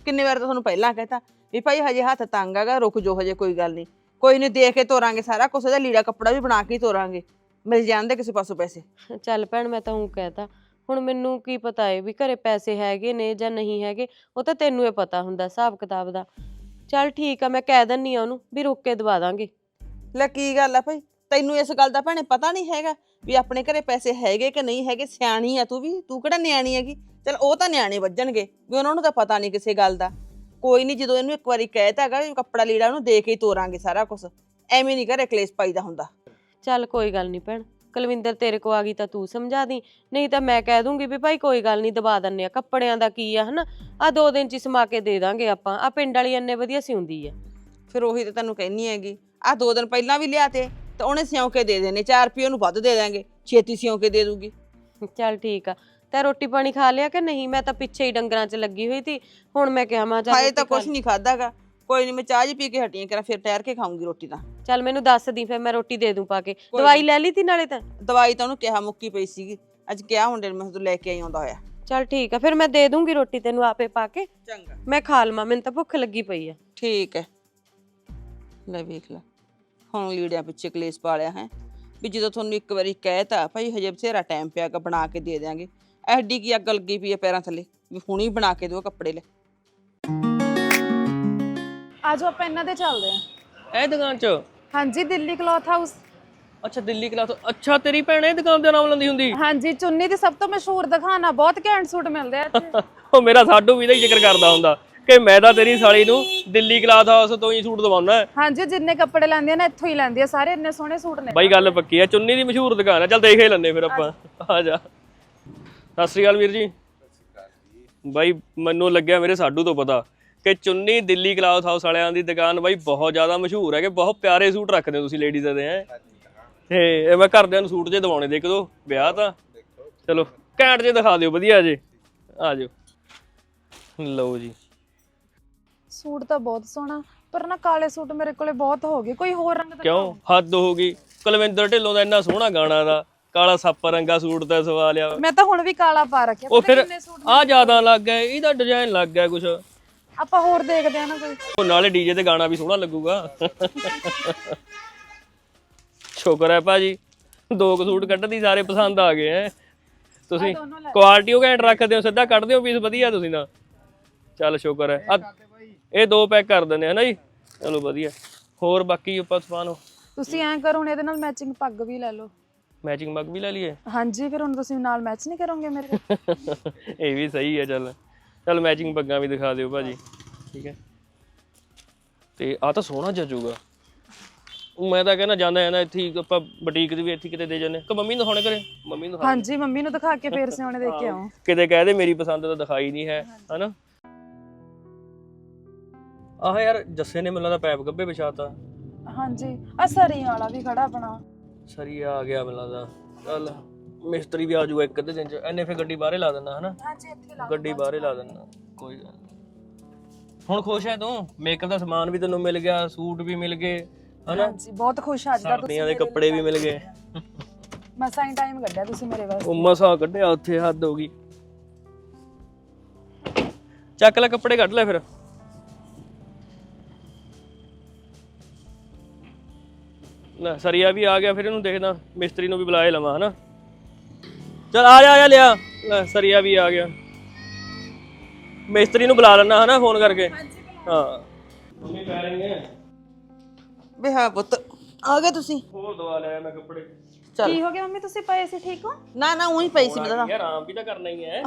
ਕਿੰਨੇ ਵਾਰ ਤਾਂ ਤੁਹਾਨੂੰ ਪਹਿਲਾਂ ਕਹਿਤਾ ਵੀ ਭਾਈ ਹਜੇ ਹੱਥ ਤੰਗ ਹੈਗਾ ਰੁਕ ਜੋ ਹਜੇ ਕੋਈ ਗੱਲ ਨਹੀਂ। ਕੋਈ ਨਹੀਂ ਦੇ ਕੇ ਤੋਰਾਂਗੇ ਸਾਰਾ ਕੁਛ ਇਹਦਾ ਲੀੜਾ ਕੱਪੜਾ ਵੀ ਬਣਾ ਕੇ ਹੀ ਤੋਰਾਂਗੇ। ਮਿਲ ਜਾਂਦੇ ਕਿਸੇ ਪਾਸੋਂ ਪੈਸੇ। ਚੱਲ ਭੈਣ ਮੈਂ ਤਾਂ ਉਹ ਕਹਿਤਾ ਹੁਣ ਮੈਨੂੰ ਕੀ ਪਤਾ ਏ ਵੀ ਘਰੇ ਪੈਸੇ ਹੈਗੇ ਨੇ ਜਾਂ ਨਹੀਂ ਹੈਗੇ ਉਹ ਤਾਂ ਤੈਨੂੰ ਇਹ ਪਤਾ ਹੁੰਦਾ ਹਿਸਾਬ ਕਿਤਾਬ ਦਾ। ਚੱਲ ਠੀਕ ਆ ਮੈਂ ਕਹਿ ਦਿੰਨੀ ਆ ਉਹਨੂੰ ਵੀ ਰੁੱਕ ਕੇ ਦਵਾ ਦਾਂਗੇ। ਲੈ ਕੀ ਗੱਲ ਆ ਭਾਈ? ਤੈਨੂੰ ਇਸ ਗੱਲ ਦਾ ਭੈਣੇ ਪਤਾ ਨਹੀਂ ਹੈਗਾ ਵੀ ਆਪਣੇ ਘਰੇ ਪੈਸੇ ਹੈਗੇ ਕਿ ਨਹੀਂ ਹੈਗੇ ਸਿਆਣੀ ਆ ਤੂੰ ਵੀ ਤੂੰ ਕਿਹੜਾ ਨਿਆਣੀ ਹੈਗੀ? ਚਲ ਉਹ ਤਾਂ ਨਿਆਣੇ ਵੱਜਣਗੇ ਵੀ ਉਹਨਾਂ ਨੂੰ ਤਾਂ ਪਤਾ ਨਹੀਂ ਕਿਸੇ ਗੱਲ ਦਾ। ਕੋਈ ਨਹੀਂ ਜਦੋਂ ਇਹਨੂੰ ਇੱਕ ਵਾਰੀ ਕਹਿਤਾ ਹੈਗਾ ਵੀ ਕੱਪੜਾ ਲੀੜਾ ਉਹਨੂੰ ਦੇ ਕੇ ਹੀ ਤੋਰਾਂਗੇ ਸਾਰਾ ਕੁਝ ਐਵੇਂ ਨਹੀਂ ਘਰੇ ਕਲੇਸ਼ ਪਾਈਦਾ ਹੁੰਦਾ। ਚੱਲ ਕੋਈ ਗੱਲ ਨਹੀਂ ਭੈਣ ਕੁਲਵਿੰਦਰ ਤੇਰੇ ਕੋ ਆ ਗਈ ਤਾਂ ਤੂੰ ਸਮਝਾ ਦੀ ਨਹੀਂ ਤਾਂ ਮੈਂ ਕਹਿ ਦੂੰਗੀ ਵੀ ਭਾਈ ਕੋਈ ਗੱਲ ਨਹੀਂ ਦਬਾ ਦਿੰਨੇ ਆ ਕੱਪੜਿਆਂ ਦਾ ਕੀ ਆ ਹਨਾ? ਆ ਦੋ ਦਿਨ ਚ ਹੀ ਸਮਾ ਕੇ ਦੇ ਦਾਂਗੇ ਆਪਾਂ ਆ ਪਿੰਡ ਵਾਲੀ ਇੰਨੇ ਵਧੀਆ ਸਿਉਂਦੀ ਆ। ਫਿਰ ਉਹੀ ਤਾਂ ਤੈਨੂੰ ਕਹਿਨੀ ਹੈਗੀ ਆ ਦੋ ਦਿਨ ਪਹਿਲਾਂ ਵੀ ਲਿਆਤੇ ਤਾਂ ਉਹਨੇ ਸਿਉਂ ਕੇ ਦੇ ਦੇਣੇ 4 ਰੁਪਏ ਉਹਨੂੰ ਵੱਧ ਦੇ ਦਾਂਗੇ ਛੇਤੀ ਸਿਉਂ ਕੇ ਦੇ ਦੂਗੀ। ਚੱਲ ਠੀਕ ਆ ਤੈ ਰੋਟੀ ਪਾਣੀ ਖਾ ਲਿਆ ਕਿ ਨਹੀਂ? ਮੈਂ ਤਾਂ ਪਿੱਛੇ ਹੀ ਡੰਗਰਾਂ 'ਚ ਲੱਗੀ ਹੋਈ ਸੀ। ਹੁਣ ਮੈਂ ਕਿਹਾ ਮਾ ਚੱਲ ਹਾਏ ਤਾਂ ਕੁਝ ਨਹੀਂ ਖਾਦਾਗਾ ਕੋਈ ਨਹੀਂ ਮੈਂ ਚਾਹ ਜੀ ਪੀ ਕੇ ਹਟੀ ਆਂ ਕਰਾਂ ਫਿਰ ਠਹਿਰ ਕੇ ਖਾਊਂਗੀ ਰੋਟੀ ਤਾਂ। ਚੱਲ ਮੈਨੂੰ ਦੱਸ ਦੀ ਫਿਰ ਮੈਂ ਰੋਟੀ ਦੇ ਦੂੰ ਪਾ ਕੇ। ਦਵਾਈ ਲੈ ਲਈ ਤੀ ਨਾਲੇ ਤਾਂ? ਦਵਾਈ ਤਾਂ ਉਹਨੂੰ ਕਿਹਾ ਮੁੱਕੀ ਪਈ ਸੀਗੀ। ਅੱਜ ਕਿਹਾ ਨੂੰ ਮੈਂ ਕਿਹਾ ਤੂੰ ਲੈ ਕੇ ਆਈ ਆਉਂਦਾ ਹੋਇਆ। ਚੱਲ ਠੀਕ ਆ ਫਿਰ ਮੈਂ ਦੇ ਦੂੰਗੀ ਰੋਟੀ ਤੈਨੂੰ ਆਪੇ ਪਾ ਕੇ। ਚੰਗਾ। ਮੈਂ ਖਾ ਲਵਾਂ ਮੈਨੂੰ ਤਾਂ ਭੁੱਖ ਲੱਗੀ ਪਈ ਆ। ਠੀਕ ਹੈ। ਲੈ ਵੇਖ ਲੈ ਹੁਣ ਲੀੜਿਆਂ ਪਿੱਛੇ ਕਲੇਸ਼ ਪਾਲਿਆ ਹੈ। ਵੀ ਜਦੋਂ ਤੁਹਾਨੂੰ ਇੱਕ ਵਾਰੀ ਕਹਿਤਾ ਭਾਈ ਹਜੇ ਬਥੇਰਾ ਟਾਈਮ ਪਿਆ ਕਿ ਬਣਾ ਕੇ ਦੇ ਦਿਆਂਗੇ। ਐਡੀ ਕੀ ਅੱਗ ਲੱਗੀ ਪਈ ਹੈ ਪੈਰਾਂ ਥੱਲੇ ਵੀ ਹੁਣੀ ਬਣਾ ਕੇ ਦਿਓ ਕੱਪੜੇ ਲੈ। ਆਜੋ ਆਪਾਂ ਇਹਨਾਂ ਦੇ ਚੱਲਦੇ ਹਾਂ। ਇਹ ਦੁਕਾਨ 'ਚ? ਹਾਂਜੀ ਦਿੱਲੀ ਕਲੌਥ ਹਾਊਸ ਅੱਛਾ ਦਿੱਲੀ ਕਲਾਸ ਅੱਛਾ ਤੇਰੀ ਭੈਣ ਇਹ ਦੁਕਾਨ ਦਾ ਨਾਮ ਲੈਂਦੀ ਹੁੰਦੀ। ਹਾਂਜੀ ਚੁੰਨੀ ਦੀ ਸਭ ਤੋਂ ਮਸ਼ਹੂਰ ਦਿਖਾਣਾ ਬਹੁਤ ਘੈਂਟ ਸੂਟ ਮਿਲਦੇ ਆ ਇੱਥੇ। ਉਹ ਮੇਰਾ ਸਾਡੂ ਵੀ ਇਹਦਾ ਹੀ ਜ਼ਿਕਰ ਕਰਦਾ ਹੁੰਦਾ ਕਿ ਮੈਂ ਤਾਂ ਤੇਰੀ ਸਾਲੀ ਨੂੰ ਦਿੱਲੀ ਕਲਾਸ ਹਾਊਸ ਤੋਂ ਹੀ ਸੂਟ ਦਵਾਉਣਾ। ਹੈ ਹਾਂਜੀ ਜਿੰਨੇ ਕੱਪੜੇ ਲੈਂਦੇ ਆ ਨਾ ਇੱਥੋਂ ਹੀ ਲੈਂਦੇ ਆ ਸਾਰੇ ਇੰਨੇ ਸੋਹਣੇ ਸੂਟ ਨੇ। ਬਾਈ ਗੱਲ ਪੱਕੀ ਆ ਚੁੰਨੀ ਦੀ ਮਸ਼ਹੂਰ ਦੁਕਾਨ ਆ। ਚੱਲ ਦੇਖ ਹੀ ਲੈਂਦੇ ਫਿਰ ਆਪਾਂ। ਆ ਜਾ। ਸਤਿ ਸ੍ਰੀ ਅਕਾਲ ਵੀਰ ਜੀ। ਬਾਈ ਮੈਨੂੰ ਲੱਗਿਆ ਮੇਰੇ ਸਾਡੂ ਤੋਂ ਪਤਾ ਕਿ ਚੁੰਨੀ ਦਿੱਲੀ ਕਲਾਸ ਹਾਊਸ ਵਾਲਿਆਂ ਦੀ ਦੁਕਾਨ ਬਾਈ ਬਹੁਤ ਜ਼ਿਆਦਾ ਮਸ਼ਹੂਰ ਹੈ ਕਿ ਬਹੁਤ ਪਿਆਰੇ ਸੂਟ ਰੱਖਦੇ ਹੋ ਤੁਸੀਂ ਲੇਡੀਜ਼ ਦੇ ਹੈ? ਤੇ ਇਹ ਮੈਂ ਘਰਦਿਆਂ ਨੂੰ ਸੂਟ ਜੇ ਦਵਾਉਣੇ ਦੇਖ ਦੋ ਵਿਆਹ ਤਾਂ। ਚਲੋ ਘੈਂਟ ਜੇ ਦਿਖਾ ਦਿਓ ਵਧੀਆ ਜੇ। ਆ ਜਾਓ। ਲਓ ਜੀ। ਸੂਟ ਤਾਂ ਬਹੁਤ ਸੋਹਣਾ ਪਰ ਨਾ ਕਾਲੇ ਸੂਟ ਮੇਰੇ ਕੋਲੇ ਬਹੁਤ ਹੋ ਗਏ ਕੋਈ ਹੋਰ ਰੰਗ ਦਾ ਕਿਉਂ? ਹੱਦ ਹੋ ਗਈ। ਕੁਲਵਿੰਦਰ ਢਿੱਲੋਂ ਦਾ ਇੰਨਾ ਸੋਹਣਾ ਗਾਣਾ ਦਾ। ਕਾਲਾ ਸੱਪ ਰੰਗਾ ਸੂਟ ਦਾ ਸਵਾ ਲਿਆ। ਮੈਂ ਤਾਂ ਹੁਣ ਵੀ ਕਾਲਾ ਪਾ ਰੱਖਿਆ ਉਹ ਪਤਾ ਫਿਰ ਕਿੰਨੇ ਸੂਟ ਆ ਜ਼ਿਆਦਾ ਲੱਗ ਗਿਆ ਇਹਦਾ ਡਿਜ਼ਾਈਨ ਲੱਗ ਗਿਆ ਕੁਛ। ਆਪਾਂ ਹੋਰ ਦੇਖਦੇ ਆ ਨਾ ਕੋਈ। ਉਹ ਨਾਲੇ ਡੀਜੇ ਤੇ ਗਾਣਾ ਵੀ ਸੋਹਣਾ ਲੱਗੂਗਾ। ਸ਼ੁਕਰ ਹੈ ਭਾਜੀ ਦੋ ਕੁ ਸੂਟ ਕੱਢਦੀ ਸਾਰੇ ਪਸੰਦ ਆ ਗਏ ਐ। ਤੁਸੀਂ ਕੁਆਲਿਟੀ ਉਹ ਘੈਂਟ ਰੱਖਦੇ ਹੋ ਸਿੱਧਾ ਕੱਢਦੇ ਹੋ ਪੀਸ ਵਧੀਆ ਤੁਸੀਂ ਤਾਂ। ਚੱਲ ਸ਼ੁਕਰ ਹੈ। ਇਹ ਦੋ ਪੈਕ ਕਰ ਦਿੰਦੇ ਹੈ ਨਾ ਜੀ। ਚਲੋ ਵਧੀਆ। ਹੋਰ ਬਾਕੀ ਆਪਾਂ ਸਮਾਨ ਤੁਸੀਂ ਐਂ ਕਰੋ ਹੁਣ ਇਹਦੇ ਨਾਲ ਮੈਚਿੰਗ ਪੱਗ ਵੀ ਲੈ ਲਓ। ਮੈਚਿੰਗ ਮੱਗ ਵੀ ਲੈ ਲਈਏ। ਹਾਂਜੀ ਫਿਰ ਹੁਣ ਤੁਸੀਂ ਨਾਲ ਮੈਚ ਨਹੀਂ ਕਰੋਗੇ ਮੇਰੇ <laughs> ਇਹ ਵੀ ਸਹੀ ਹੈ ਚੱਲ। ਚੱਲ ਮੈਚਿੰਗ ਪੱਗਾਂ ਵੀ ਦਿਖਾ ਦਿਓ ਭਾਜੀ। ਠੀਕ ਹੈ। ਤੇ ਆ ਤਾਂ ਸੋਹਣਾ ਜਜੂਗਾ ਮੈਂ ਤਾਂ ਕਹਿੰਦਾ ਜਾਂਦਾ ਜਾਂਦਾ ਇੱਥੇ ਹੀ ਆਪਾਂ ਬੁਟੀਕ ਦੀ ਵੀ ਇੱਥੇ ਕਿਤੇ ਦੇ ਜਾਂਦੇ ਕਿ ਮੰਮੀ ਨੂੰ ਦਿਖਾਉਣੇ ਕਰੇ ਮੰਮੀ ਨੂੰ ਦਿਖਾ ਹਾਂਜੀ ਮੰਮੀ ਨੂੰ ਦਿਖਾ ਕੇ ਫੇਰ <laughs> ਸਿਉਣੇ ਦੇ ਕੇ ਆਓ ਕਿਤੇ ਕਹਿ ਦੇ ਮੇਰੀ ਪਸੰਦ ਤਾਂ ਦਿਖਾਈ ਨਹੀਂ ਹੈ ਹਨਾ? ਆਹ ਯਾਰ ਜੱਸੇ ਨੇ ਮੈਨੂੰ ਲੱਗਦਾ ਪੈਪ ਗੱਬੇ ਵਿਛਾਤਾ। ਹਾਂਜੀ ਆ ਸਰੀ ਵਾਲਾ ਵੀ ਖੜਾ ਆਪਣਾ। ਸਰੀਆ ਆ ਗਿਆ ਮੈਨੂੰ ਲੱਗਦਾ। ਚੱਲ ਮਿਸਤਰੀ ਵੀ ਆ ਜਾਊਗਾ ਇੱਕ ਅੱਧੇ ਦਿਨ ਚ। ਐਨੇ ਫੇ ਗੱਡੀ ਬਾਹਰੇ ਲਾ ਦਿੰਦਾ ਹਨਾ? ਹਾਂਜੀ ਇੱਥੇ ਲਾ ਗੱਡੀ ਬਾਹਰੇ ਲਾ ਦਿੰਦਾ ਕੋਈ ਗੱਲ ਨੀ। ਹੁਣ ਖੁਸ਼ ਹੈ ਤੂੰ? ਮੇਕਅਪ ਦਾ ਸਮਾਨ ਵੀ ਤੈਨੂੰ ਮਿਲ ਗਿਆ ਸੂਟ ਵੀ ਮਿਲ ਗਏ ਹਨਾ? ਹਾਂਜੀ ਬਹੁਤ ਖੁਸ਼ ਆ ਅੱਜ ਦਾ ਤੁਸੀਂ ਸਰਦੀਆਂ ਦੇ ਕੱਪੜੇ ਵੀ ਮਿਲ ਗਏ। ਮਸਾਂ ਹੀ ਟਾਈਮ ਕੱਢਿਆ ਤੁਸੀਂ ਮੇਰੇ ਵਾਸਤੇ। ਉਹ ਮਸਾ ਕੱਢਿਆ ਉੱਥੇ ਹੱਦ ਹੋ ਗਈ। ਚੱਕ ਲੈ ਕੱਪੜੇ ਕੱਢ ਲੈ ਫਿਰ। ਲੈ ਸਰੀਆ ਵੀ ਆ ਗਿਆ ਫਿਰ ਇਹਨੂੰ ਦੇਖਦਾ ਮਿਸਤਰੀ ਨੂੰ ਵੀ ਬੁਲਾਏ ਲਵਾਂ ਹਨਾ? ਚਲ ਆ ਜਾ ਆ ਜਾ ਲਿਆ। ਲੈ ਸਰੀਆ ਵੀ ਆ ਗਿਆ। ਮਿਸਤਰੀ ਨੂੰ ਬੁਲਾ ਲੈਣਾ ਹਨਾ ਫੋਨ ਕਰਕੇ। ਹਾਂ। ਮੰਮੀ ਪੈ ਰਹੀ ਹੈ? ਵੇ ਹਾਂ ਪੁੱਤ। ਆ ਗਏ ਤੁਸੀਂ? ਹੋਰ ਦਵਾ ਲਿਆ ਮੈਂ ਕੱਪੜੇ। ਚੱਲ। ਕੀ ਹੋ ਗਿਆ ਮੰਮੀ ਤੁਸੀਂ ਪਏ ਸੀ ਠੀਕ ਹੋ? ਨਾ ਨਾ ਉਹੀ ਪਈ ਸੀ ਮੈਂ ਤਾਂ। ਯਾਰ ਆਰਾਮ ਵੀ ਤਾਂ ਕਰਨਾ ਹੀ ਹੈ।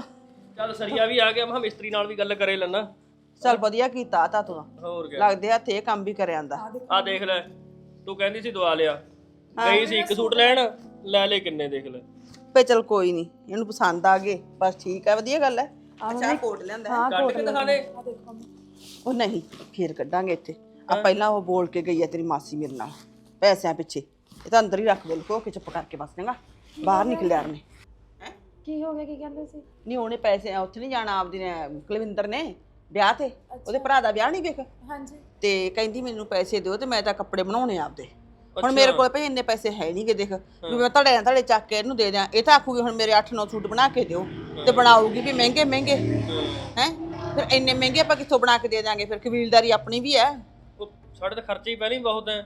ਚੱਲ ਸਰੀਆ ਵੀ ਆ ਗਿਆ ਮੈਂ ਕਿਹਾ ਮਿਸਤਰੀ ਨਾਲ ਵੀ ਗੱਲ ਕਰੇ ਲੈਣਾ ਚੱਲ ਵਧੀਆ ਕੀਤਾ ਤਾ ਤੂੰ। ਹੋਰ ਕੀ ਲੱਗਦੇ ਹੱਥ ਇਹ ਕੰਮ ਵੀ ਕਰਿਆ ਆਂਦਾ ਆ ਦੇਖ ਲੈ। ਤੂੰ ਕਹਿੰਦੀ ਸੀ ਦਵਾ ਲਿਆ। ਗਈ ਸੀ ਇੱਕ ਸੂਟ ਲੈਣ ਲੈ ਲੈ ਕਿੰਨੇ ਦੇਖ ਲੈ। ਪੇ ਚਲ ਕੋਈ ਨਹੀਂ ਇਹਨੂੰ ਪਸੰਦ ਆ ਗਏ ਬਸ ਠੀਕ ਹੈ ਵਧੀਆ ਗੱਲ ਹੈ ਅੱਛਾ ਕੋਟ ਲਿਆਂਦਾ ਹੈ। ਕੱਢ ਕੇ ਦਿਖਾ ਦੇ। ਉਹ ਨਹੀਂ ਫੇਰ ਕੱਢਾਂਗੇ ਇੱਥੇ। ਆ ਪਹਿਲਾਂ ਉਹ ਬੋਲ ਕੇ ਗਈ ਹੈ ਤੇਰੀ ਮਾਸੀ ਮੇਰੇ ਨਾਲ। ਪੈਸਿਆਂ ਪਿੱਛੇ। ਇਹ ਤਾਂ ਅੰਦਰ ਹੀ ਰੱਖ ਦੇ ਲੁਕੋ ਕੇ ਚੁੱਪ ਕਰਕੇ ਬਸ ਚੰਗਾ। ਬਾਹਰ ਨਿਕਲਿਆ ਉਹਨੇ। ਕੀ ਹੋ ਗਿਆ ਕੀ ਕਹਿੰਦੇ ਸੀ? ਨਹੀਂ ਉਹਨੇ ਪੈਸੇ ਉੱਥੇ ਨਹੀਂ ਜਾਣਾ ਆਪਦੀ ਨੇ ਕੁਲਵਿੰਦਰ ਨੇ। ਵਿਆਹ ਤੇ? ਉਹਦੇ ਭਰਾ ਦਾ ਵਿਆਹ ਨਹੀਂ ਵੇਖ? ਹਾਂਜੀ। ਤੇ ਕਹਿੰਦੀ ਮੈਨੂੰ ਪੈਸੇ ਦਿਓ ਤੇ ਮੈਂ ਤਾਂ ਕੱਪੜੇ ਬਣਾਉਣੇ ਆ ਆਪਦੇ। ਹੁਣ ਮੇਰੇ ਕੋਲ ਭਈ ਇੰਨੇ ਪੈਸੇ ਹੈ ਨਹੀਂਗੇ ਦੇਖ। ਵੀ ਮੈਂ ਤੁਹਾਡੇ ਤੁਹਾਡੇ ਚੱਕ ਕੇ ਇਹਨੂੰ ਦੇ ਦਿਆਂ। ਇਹ ਤਾਂ ਆਖੂਗੀ ਹੁਣ ਮੇਰੇ 8-9 ਸੂਟ ਬਣਾ ਕੇ ਦਿਓ ਤੇ ਬਣਾਉਗੀ ਵੀ ਮਹਿੰਗੇ ਮਹਿੰਗੇ। ਹੈ। ਫਿਰ ਇੰਨੇ ਮਹਿੰਗੇ ਆਪਾਂ ਕਿੱਥੋਂ ਬਣਾ ਕੇ ਦੇ ਦਿਆਂਗੇ? ਫਿਰ ਕਬੀਲਦਾਰੀ ਆਪਣੀ ਵੀ ਹੈ। ਉਹ ਸਾਡੇ ਤਾਂ ਖਰਚੇ ਹੀ ਪਹਿਲਾਂ ਹੀ ਬਹੁਤ ਹੈ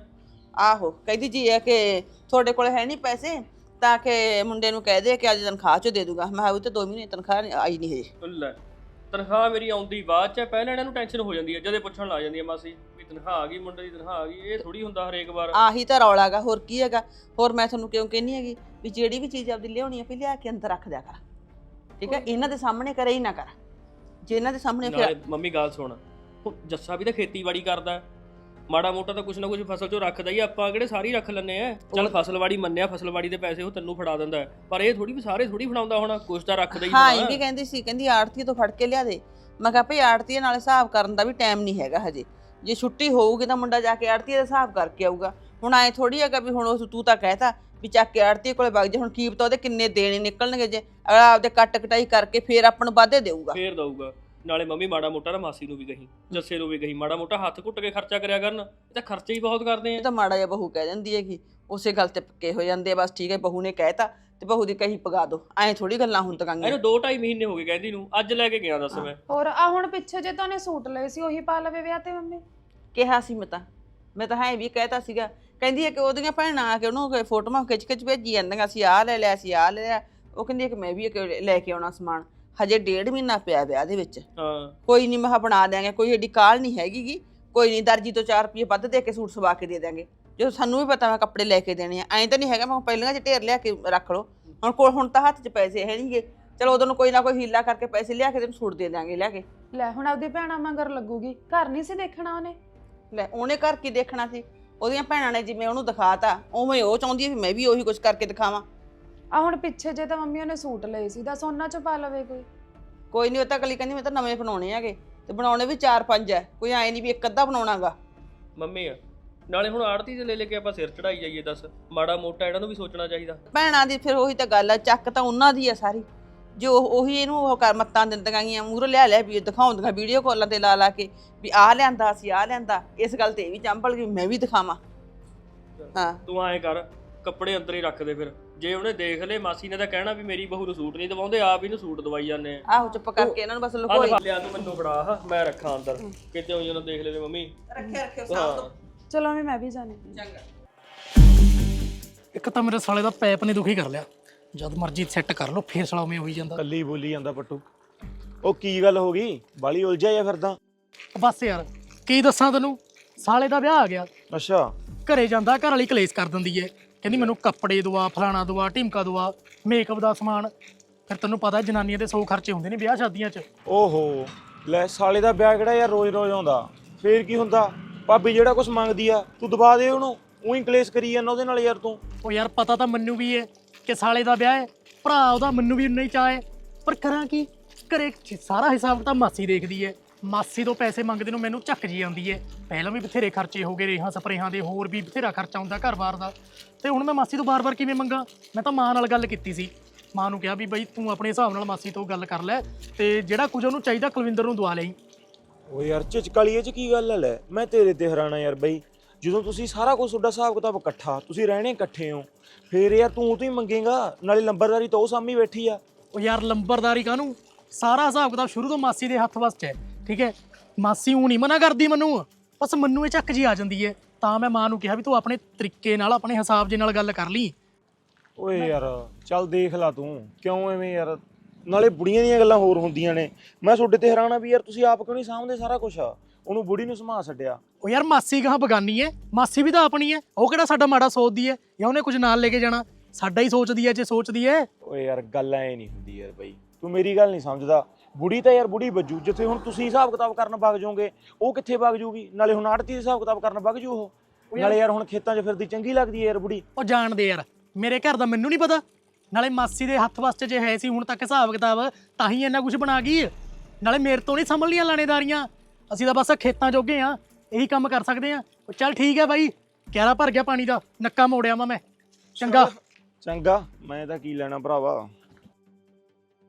ਆਹੋ ਕਹਿੰਦੀ ਜੀ ਹੈ ਕਿ ਤੁਹਾਡੇ ਕੋਲ ਹੈ ਨਹੀਂ ਪੈਸੇ ਤਾਂ ਕਿ ਮੁੰਡੇ ਨੂੰ ਕਹਿ ਦੇ ਕਿ ਅੱਜ ਤਨਖਾਹ ਚ ਦੇ ਦੂਗਾ। ਮੈਂ ਉਹ ਤੇ 2 ਮਹੀਨੇ ਤਨਖਾਹ ਆਈ ਨਹੀਂ ਹਜੇ। ਲੈ। ਤਨਖਾਹ ਮੇਰੀ ਆਉਂਦੀ ਬਾਅਦ ਚ ਹੈ, ਪਹਿਲਾਂ ਇਹਨਾਂ ਨੂੰ ਟੈਨਸ਼ਨ ਹੋ ਜਾਂਦੀ ਹੈ ਜਦੇ ਪੁੱਛਣ ਲੱਗ ਜਾਂਦੀ ਹੈ ਮਾਸੀ ਵੀ ਤਨਖਾਹ ਆ ਗਈ ਮੁੰਡੇ ਦੀ ਤਨਖਾਹ ਆ ਗਈ ਇਹ ਥੋੜੀ ਹੁੰਦਾ ਹਰੇਕ ਵਾਰ। ਆਹੀ ਤਾਂ ਰੌਲਾ ਗਾ ਹੋਰ ਕੀ ਹੈਗਾ? ਹੋਰ ਮੈਂ ਤੁਹਾਨੂੰ ਕਿਉਂ ਕਹਿੰਨੀ ਹੈਗੀ ਵੀ ਜਿਹੜੀ ਵੀ ਚੀਜ਼ ਆਪਦੀ ਲਿਆਉਣੀ ਹੈ ਵੀ ਲਿਆ ਕੇ ਅੰਦਰ ਰੱਖ ਦਿਆ ਕਰ। ਠੀਕ ਹੈ? ਇਹਨਾਂ ਦੇ ਸਾਹਮਣੇ ਕਰੇ ਹੀ ਨਾ ਕਰ। ਜੇ ਇਹਨਾਂ ਦੇ ਸਾਹਮਣੇ ਫਿਰ ਨਾਲੇ ਮੰਮੀ ਗੱਲ ਸੁਣ ਉਹ ਜੱਸਾ ਵੀ ਤਾਂ ਖੇਤੀਬਾੜੀ ਕਰਦਾ। ਹੈ। ਮਾੜਾ ਮੋਟਾ ਤਾਂ ਕੁਛ ਨਾ ਕੁਛ ਫਸਲ ਚੋਂ ਰੱਖਦਾ ਹੀ ਆ, ਆਪਾਂ ਕਿਹੜੇ ਸਾਰੀ ਰੱਖ ਲੈਨੇ ਆ? ਚੱਲ ਫਸਲਵਾੜੀ ਮੰਨਿਆ ਫਸਲਵਾੜੀ ਦੇ ਪੈਸੇ ਉਹ ਤੈਨੂੰ ਫੜਾ ਦਿੰਦਾ ਹੈ। ਪਰ ਇਹ ਥੋੜੀ ਵੀ ਸਾਰੇ ਥੋੜੀ ਫੜਾਉਂਦਾ ਹੋਣਾ ਕੁਛ ਤਾਂ ਰੱਖਦਾ ਹੀ ਹਾਂ ਇਹ ਵੀ ਕਹਿੰਦੀ ਸੀ ਕਹਿੰਦੀ ਆੜਤੀ ਤੋਂ ਫੜ ਕੇ ਲਿਆ ਦੇ। ਮੈਂ ਕਿਹਾ ਭਈ ਆੜਤੀ ਨਾਲ ਹਿਸਾਬ ਕਰਨ ਦਾ ਵੀ ਟਾਈਮ ਨਹੀਂ ਹੈਗਾ ਹਜੇ। ਜੇ ਛੁੱਟੀ ਹੋਊਗੀ ਤਾਂ ਮੁੰਡਾ ਜਾ ਕੇ ਆੜਤੀ ਦਾ ਹਿਸਾਬ ਕਰਕੇ ਆਊਗਾ। ਹੁਣ ਐ ਥੋੜੀ ਹੈਗਾ ਵੀ ਹੁਣ ਉਹ ਤੂੰ ਤਾਂ ਕਹਿਤਾ ਵੀ ਚੱਕ ਕੇ ਆੜਤੀ ਕੋਲੇ ਵਗ ਜਾ ਹੁਣ ਕੀਪ ਤਾਂ ਉਹਦੇ ਕਿੰਨੇ ਦੇਣੇ ਨਿਕਲਣਗੇ ਜੇ। ਅਗਲਾ ਆਪਦੇ ਕੱਟ ਕਟਾਈ ਕਰਕੇ ਫੇਰ ਆਪਾਂ ਨੂੰ ਵਾਧੇ ਦੇਊਗਾ। ਫੇਰ ਦਊਗਾ। ਨਾਲੇ ਮੰਮੀ ਮਾੜਾ ਮੋਟਾ ਨਾ ਮਾਸੀ ਨੂੰ ਵੀ ਕਹੀ ਜੱਸੇ ਨੂੰ ਵੀ ਕਹੀ ਮਾੜਾ ਮੋਟਾ ਹੱਥ ਘੁੱਟ ਕੇ ਖਰਚਾ ਕਰਿਆ ਕਰਨ। ਇਹ ਤਾਂ ਖਰਚੇ ਹੀ ਬਹੁਤ ਕਰਦੇ ਇਹ ਆ ਤਾਂ ਮਾੜਾ ਜਿਹਾ ਬਹੂ ਕਹਿ ਦਿੰਦੀ ਹੈਗੀ। ਉਸੇ ਗੱਲ ਤੇ ਪੱਕੇ ਹੋ ਜਾਂਦੇ ਆ ਬਸ ਠੀਕ ਹੈ ਬਹੂ ਨੇ ਕਹਿਤਾ ਤੇ ਬਹੂ ਦੀ ਕਹੀ ਪਗਾ ਦੋ। ਐਂ ਥੋੜੀ ਗੱਲਾਂ ਹੁਣ ਤੱਕ ਇਹਨੂੰ 2.5 ਮਹੀਨੇ ਹੋ ਗਏ ਕਹਿੰਦੀ ਨੂੰ ਅੱਜ ਲੈ ਕੇ ਗਿਆ ਦੱਸ ਮੈਂ। ਹੋਰ ਆ ਹੁਣ ਪਿੱਛੇ ਜੇ ਤਾਂ ਉਹਨੇ ਸੂਟ ਲਏ ਸੀ ਉਹੀ ਪਾ ਲਵੇ ਵਿਆਹ ਤੇ ਮੰਮੀ। ਕਿਹਾ ਸੀ ਮੈਂ ਤਾਂ। ਮੈਂ ਤਾਂ ਹਾਂ ਵੀ ਕਹਿਤਾ ਸੀਗਾ। ਕਹਿੰਦੀ ਹੈ ਕਿ ਉਹਦੀਆਂ ਭੈਣਾਂ ਆ ਕੇ ਉਹਨੂੰ ਫੋਟੋਆਂ ਖਿੱਚ ਖਿੱਚ ਭੇਜੀ ਜਾਂਦੀਆਂ ਸੀ ਆਹ ਲੈ ਲਿਆ ਸੀ ਆਹ ਲੈ ਲਿਆ। ਉਹ ਕਹਿੰਦੀ ਹੈ ਕਿ ਮੈਂ ਵੀ ਇੱਕ ਲੈ ਕੇ ਆਉਣਾ ਸਮਾਨ। ਹਜੇ ਡੇਢ ਮਹੀਨਾ ਪਿਆ ਵਿਆਹ ਦੇ ਵਿੱਚ। ਹਾਂ। ਕੋਈ ਨਹੀਂ ਮੈਂ ਕਿਹਾ ਬਣਾ ਦਿਆਂਗੇ ਕੋਈ ਏਡੀ ਕਾਲ ਨਹੀਂ ਹੈਗੀ ਗੀ। ਕੋਈ ਨਹੀਂ ਦਰਜੀ ਤੋਂ 4 ਰੁਪਏ ਵੱਧ ਦੇ ਕੇ ਸੂਟ ਸਵਾ ਕੇ ਦੇ ਦਿਆਂਗੇ। ਜਦੋਂ ਸਾਨੂੰ ਵੀ ਪਤਾ ਮੈਂ ਕੱਪੜੇ ਲੈ ਕੇ ਦੇਣੇ ਆ। ਐਂ ਤਾਂ ਨਹੀਂ ਹੈਗਾ ਮੈਂ ਪਹਿਲਾਂ ਚ ਢੇਰ ਲਿਆ ਕੇ ਰੱਖ ਲਓ। ਹੁਣ ਕੋਲ ਹੁਣ ਤਾਂ ਹੱਥ 'ਚ ਪੈਸੇ ਹੈ ਨਹੀਂਗੇ ਚਲੋ ਉਦੋਂ ਨੂੰ ਕੋਈ ਨਾ ਕੋਈ ਹੀਲਾ ਕਰਕੇ ਪੈਸੇ ਲਿਆ ਕੇ ਤੈਨੂੰ ਸੂਟ ਦੇ ਦਿਆਂਗੇ ਲਿਆ ਕੇ। ਲੈ ਹੁਣ ਆਪਦੀ ਭੈਣਾਂ ਮਗਰ ਲੱਗੂਗੀ। ਘਰ ਨਹੀਂ ਸੀ ਦੇਖਣਾ ਉਹਨੇ? ਲੈ ਉਹਨੇ ਘਰ ਕੀ ਦੇਖਣਾ ਸੀ? ਉਹਦੀਆਂ ਭੈਣਾਂ ਨੇ ਜਿਵੇਂ ਉਹਨੂੰ ਦਿਖਾਤਾ ਉਵੇਂ ਉਹ ਚਾਹੁੰਦੀ ਹੈ ਵੀ ਮੈਂ ਵੀ ਉਹੀ ਕੁਝ ਕਰਕੇ ਦਿਖਾਵਾਂ। ਆ ਹੁਣ ਪਿੱਛੇ ਜੇ ਤਾਂ ਮੰਮੀ ਉਹਨੇ ਸੂਟ ਲਏ ਸੀ ਦੱਸ ਉਹਨਾਂ ਚ ਪਾ ਲਵੇ ਕੋਈ? ਕੋਈ ਨਹੀਂ ਉਹ ਤਾਂ ਅਗਲੀ ਕਹਿੰਦੀ ਮੈਂ ਤਾਂ ਨਵੇਂ ਬਣਾਉਣੇ ਹੈਗੇ ਤੇ ਬਣਾਉਣੇ ਵੀ 4-5 ਹੈ ਕੋਈ ਐ ਨਹੀਂ ਵੀ ਇੱਕ ਅੱਧਾ ਬਣਾਉਣਾਗਾ। ਮੰਮੀ ਆ ਨਾਲੇ ਹੁਣ ਆੜਤੀ ਤੇ ਲੈ ਲੈ ਕੇ ਆਪਾਂ ਸਿਰ ਚੜਾਈ ਜਾਈਏ ਦੱਸ ਮਾੜਾ ਮੋਟਾ ਇਹਨਾਂ ਨੂੰ ਵੀ ਸੋਚਣਾ ਚਾਹੀਦਾ। ਭੈਣਾਂ ਦੀ ਫਿਰ ਉਹੀ ਤਾਂ ਗੱਲ ਆ ਚੱਕ ਤਾਂ ਉਹਨਾਂ ਦੀ ਆ ਸਾਰੀ। ਜੋ ਉਹੀ ਇਹਨੂੰ ਉਹ ਕਰ ਮੱਤਾਂ ਦਿੰਦੀਆਂ ਗੀਆਂ ਮੂਹਰੋਂ ਲਿਆ ਲਿਆ ਵੀ ਦਿਖਾਉਂਦੀਆਂ ਵੀਡੀਓ ਕਾਲਾਂ ਤੇ ਲਾ ਲਾ ਕੇ ਵੀ ਆਹ ਲਿਆਂਦਾ ਸੀ ਆਹ ਲਿਆਂਦਾ ਇਸ ਗੱਲ ਤੇ ਇਹ ਵੀ ਚੰਬਲ ਗਈ ਮੈਂ ਵੀ ਦਿਖਾਵਾਂ। ਹਾਂ। ਤੂੰ ਐਂ ਕਰ ਕੱਪੜੇ ਅੰਦਰ ਹੀ ਰੱਖ ਦੇ ਫਿਰ। ਜੇ ਉਹਨੇ ਦੇਖ ਲਏ ਮਾਸੀ ਨੇ ਤਾਂ ਕਹਿਣਾ ਵੀ ਮੇਰੀ ਬਹੂ ਨੂੰ ਸੂਟ ਨਹੀਂ ਦਵਾਉਂਦੇ ਆਪ ਇਹਨੂੰ ਸੂਟ ਦਵਾਈ ਜਾਂਦੇ ਆ। ਆਹੋ ਚੁੱਪ ਕਰਕੇ ਇਹਨਾਂ ਨੂੰ ਬਸ ਆਹ ਲੁਕੋਈ। ਦਿਖਾ ਲਿਆ ਤੂੰ ਮੈਨੂੰ ਫੜਾ ਆਹ, ਮੈਂ ਰੱਖਾਂ ਅੰਦਰ। ਕਿਤੇ ਉਹ ਜਦੋਂ ਦੇਖ ਲਵੇ ਮੰਮੀ। ਰੱਖਿਆ ਰੱਖਿਆ ਹਾਂ। ਚਲੋ ਵੀ ਮੈਂ ਵੀ ਜਾਣੀ ਚੰਗਾ। ਇੱਕ ਤਾਂ ਮੇਰੇ ਸਾਲੇ ਦਾ ਪੈਪ ਨੇ ਦੁਖੀ ਕਰ ਲਿਆ। ਜਦ ਮਰਜ਼ੀ ਸੈੱਟ ਕਰ ਲਓ ਫੇਰ ਸਾਲਾ ਉਵੇਂ ਹੋਈ ਜਾਂਦਾ। ਕੱਲੀ ਬੋਲੀ ਜਾਂਦਾ ਪੱਟੂ। ਉਹ ਕੀ ਗੱਲ ਹੋ ਗਈ? ਬਾਲੀ ਉਲਝਿਆ ਜਾਂ ਫਿਰਦਾ ਬਸ ਯਾਰ ਕੀ ਦੱਸਾਂ ਤੈਨੂੰ? ਸਾਲੇ ਦਾ ਵਿਆਹ ਆ ਗਿਆ। ਅੱਛਾ। ਘਰੇ ਜਾਂਦਾ ਘਰ ਵਾਲੀ ਕਲੇਸ਼ ਕਰ ਦਿੰਦੀ ਏ। ਕਹਿੰਦੀ ਮੈਨੂੰ ਕੱਪੜੇ ਦਵਾ ਫਲਾਣਾ ਦਵਾ ਢਿਮਕਾ ਦਵਾ ਮੇਕਅਪ ਦਾ ਸਮਾਨ। ਫਿਰ ਤੈਨੂੰ ਪਤਾ ਜਨਾਨੀਆਂ ਦੇ ਸੌ ਖਰਚੇ ਹੁੰਦੇ ਨੇ ਵਿਆਹ ਸ਼ਾਦੀਆਂ 'ਚ। ਓਹੋ ਲੈ ਸਾਲੇ ਦਾ ਵਿਆਹ ਕਿਹੜਾ ਯਾਰ ਰੋਜ਼-ਰੋਜ਼ ਆਉਂਦਾ? ਫੇਰ ਕੀ ਹੁੰਦਾ? ਭਾਬੀ ਜਿਹੜਾ ਕੁਝ ਮੰਗਦੀ ਆ ਤੂੰ ਦਬਾ ਦੇ ਉਹਨੂੰ। ਉਹੀ ਕਲੇਸ਼ ਕਰੀ ਜਾਂਦਾ ਉਹਦੇ ਨਾਲ ਯਾਰ ਤੂੰ। ਉਹ ਯਾਰ ਪਤਾ ਤਾਂ ਮੈਨੂੰ ਵੀ ਏ ਕਿ ਸਾਲੇ ਦਾ ਵਿਆਹ ਹੈ ਭਰਾ ਉਹਦਾ ਮੈਨੂੰ ਵੀ ਉਨਾ ਹੀ ਚਾਹ ਪਰ ਕਰਾਂ ਕੀ? ਘਰੇ ਸਾਰਾ ਹਿਸਾਬ ਤਾਂ ਮਾਸੀ ਦੇਖਦੀ ਏ। ਮਾਸੀ ਤੋਂ ਪੈਸੇ ਮੰਗਦੇ ਨੂੰ ਮੈਨੂੰ ਝੱਕ ਜੀ ਆਉਂਦੀ ਏ। ਪਹਿਲਾਂ ਵੀ ਬਥੇਰੇ ਖਰਚੇ ਹੋ ਗਏ ਰੇਹਾਂ ਸਪਰੇਹਾਂ ਦੇ ਹੋਰ ਵੀ ਬਥੇਰਾ ਖਰਚਾ ਹੁੰਦਾ ਘਰ-ਬਾਰ ਦਾ। ਤੇ ਹੁਣ ਮੈਂ ਮਾਸੀ ਤੋਂ ਬਾਰ-ਬਾਰ ਕਿਵੇਂ ਮੰਗਾ? ਮੈਂ ਤਾਂ ਮਾਂ ਨਾਲ ਗੱਲ ਕੀਤੀ ਸੀ। ਮਾਂ ਨੂੰ ਕਿਹਾ ਵੀ ਬਈ ਤੂੰ ਆਪਣੇ ਹਿਸਾਬ ਨਾਲ ਮਾਸੀ ਤੋਂ ਗੱਲ ਕਰ ਲੈ ਤੇ ਜਿਹੜਾ ਕੁਝ ਉਹਨੂੰ ਚਾਹੀਦਾ ਕੁਲਵਿੰਦਰ ਨੂੰ ਦਵਾ ਲਈ। ਓ ਯਾਰ ਝਿਚਕਾਲੀ ਇਹ ਚ ਕੀ ਗੱਲ ਹੈ ਲੈ? ਮੈਂ ਤੇਰੇ ਤੇ ਹੈਰਾਨਾ ਯਾਰ ਬਈ। ਜਦੋਂ ਤੁਸੀਂ ਸਾਰਾ ਕੁਝ ਤੁਹਾਡਾ ਹਿਸਾਬ ਕਿਤਾਬ ਇਕੱਠਾ ਤੁਸੀਂ ਰਹਿਣੇ ਇਕੱਠੇ ਹੋ ਫੇਰ ਯਾਰ ਤੂੰ ਤੋਂ ਹੀ ਮੰਗੇਗਾ ਨਾਲੇ ਲੰਬਰਦਾਰੀ ਤਾਂ ਉਹ ਸਾਹਮਣੇ ਬੈਠੀ ਆ। ਉਹ ਯਾਰ ਲੰਬਰਦਾਰੀ ਕਾਹਨੂੰ? ਸਾਰਾ ਹਿਸਾਬ ਕਿਤਾਬ ਸ਼ੁਰੂ ਤੋਂ ਮਾਸੀ ਦੇ ਹੱਥ ਵੱਸ 'ਚ ਹੈ ਠੀਕ ਹੈ? ਮਾਸੀ ਉਹ ਨਹੀਂ ਮਨਾ ਕਰਦੀ ਮੈਨੂੰ। ਬਸ ਮੈਨੂੰ ਇਹ ਚੱਕ ਜੀ ਆ ਜਾਂਦੀ ਹੈ ਤਾਂ ਮੈਂ ਮਾਂ ਨੂੰ ਕਿਹਾ ਵੀ ਤੂੰ ਆਪਣੇ ਤਰੀਕੇ ਨਾਲ ਆਪਣੇ ਹਿਸਾਬ ਦੇ ਨਾਲ ਗੱਲ ਕਰ ਲਈ। ਓਏ ਯਾਰ ਚੱਲ ਦੇਖ ਲਾ ਤੂੰ। ਕਿਉਂ ਐਵੇਂ ਯਾਰ? ਨਾਲੇ ਬੁੜੀਆਂ ਦੀਆਂ ਗੱਲਾਂ ਹੋਰ ਹੁੰਦੀਆਂ ਨੇ। ਮੈਂ ਤੁਹਾਡੇ ਤੇ ਹੈਰਾਨਾ ਵੀ ਯਾਰ ਤੁਸੀਂ ਆਪ ਕਿਉਂ ਨਹੀਂ ਸਾਂਭਦੇ ਸਾਰਾ ਕੁਝ ਉਹਨੂੰ ਬੁੜੀ ਨੂੰ ਸਮਾ ਛੱਡਿਆ। ਉਹ ਯਾਰ ਮਾਸੀ ਕਹਾਂ ਬਗਾਨੀ ਹੈ ਮਾਸੀ ਵੀ ਤਾਂ ਆਪਣੀ ਹੈ ਉਹ ਕਿਹੜਾ ਸਾਡਾ ਮਾੜਾ ਸੋਚਦੀ ਹੈ ਜਾਂ ਉਹਨੇ ਕੁਝ ਨਾਲ ਲੈ ਕੇ ਜਾਣਾ? ਸਾਡਾ ਹੀ ਸੋਚਦੀ ਹੈ ਜੇ ਸੋਚਦੀ ਹੈ ਓਏ ਯਾਰ ਗੱਲ ਐ ਨਹੀਂ ਹੁੰਦੀ ਯਾਰ ਬਈ। ਤੂੰ ਮੇਰੀ ਗੱਲ ਨਹੀਂ ਸਮਝਦਾ। ਬੁੜੀ ਤਾਂ ਯਾਰ ਬੁੜੀ ਬੱਜੂ ਜਿੱਥੇ ਹੁਣ ਤੁਸੀਂ ਹਿਸਾਬ ਕਿਤਾਬ ਕਰਨ ਵਗ ਜਾਓਗੇ ਉਹ ਕਿੱਥੇ ਵਗ ਜੂਗੀ? ਨਾਲੇ ਹੁਣ ਆੜਤੀ ਦੇ ਹਿਸਾਬ ਕਿਤਾਬ ਕਰਨ ਵਗ ਜੂ ਉਹ। ਨਾਲੇ ਯਾਰ ਹੁਣ ਖੇਤਾਂ 'ਚ ਫਿਰਦੀ ਚੰਗੀ ਲੱਗਦੀ ਯਾਰ ਬੁੜੀ। ਉਹ ਜਾਣਦੇ ਯਾਰ ਮੇਰੇ ਘਰ ਦਾ ਮੈਨੂੰ ਨਹੀਂ ਪਤਾ। ਨਾਲੇ ਮਾਸੀ ਦੇ ਹੱਥ ਵਸ 'ਚ ਜੇ ਹੈ ਸੀ ਹੁਣ ਤੱਕ ਹਿਸਾਬ ਕਿਤਾਬ ਤਾਂ ਹੀ ਇੰਨਾ ਕੁਝ ਬਣਾ ਗਈ। ਨਾਲੇ ਮੇਰੇ ਤੋਂ ਨਹੀਂ ਸੰਭਲਣੀਆਂ ਲਾਣੇਦਾਰੀਆਂ। ਅਸੀਂ ਤਾਂ ਬਸ ਖੇਤਾਂ ਜੋਗੇ ਆ ਇਹੀ ਕੰਮ ਕਰ ਸਕਦੇ ਆ। ਚੱਲ ਠੀਕ ਹੈ ਬਾਈ ਕਿਆਰਾ ਭਰ ਗਿਆ ਪਾਣੀ ਦਾ ਨੱਕਾ ਮੋੜਿਆ ਮੈਂ। ਚੰਗਾ। ਚੰਗਾ ਮੈਂ ਤਾਂ ਕੀ ਲੈਣਾ ਭਰਾਵਾ।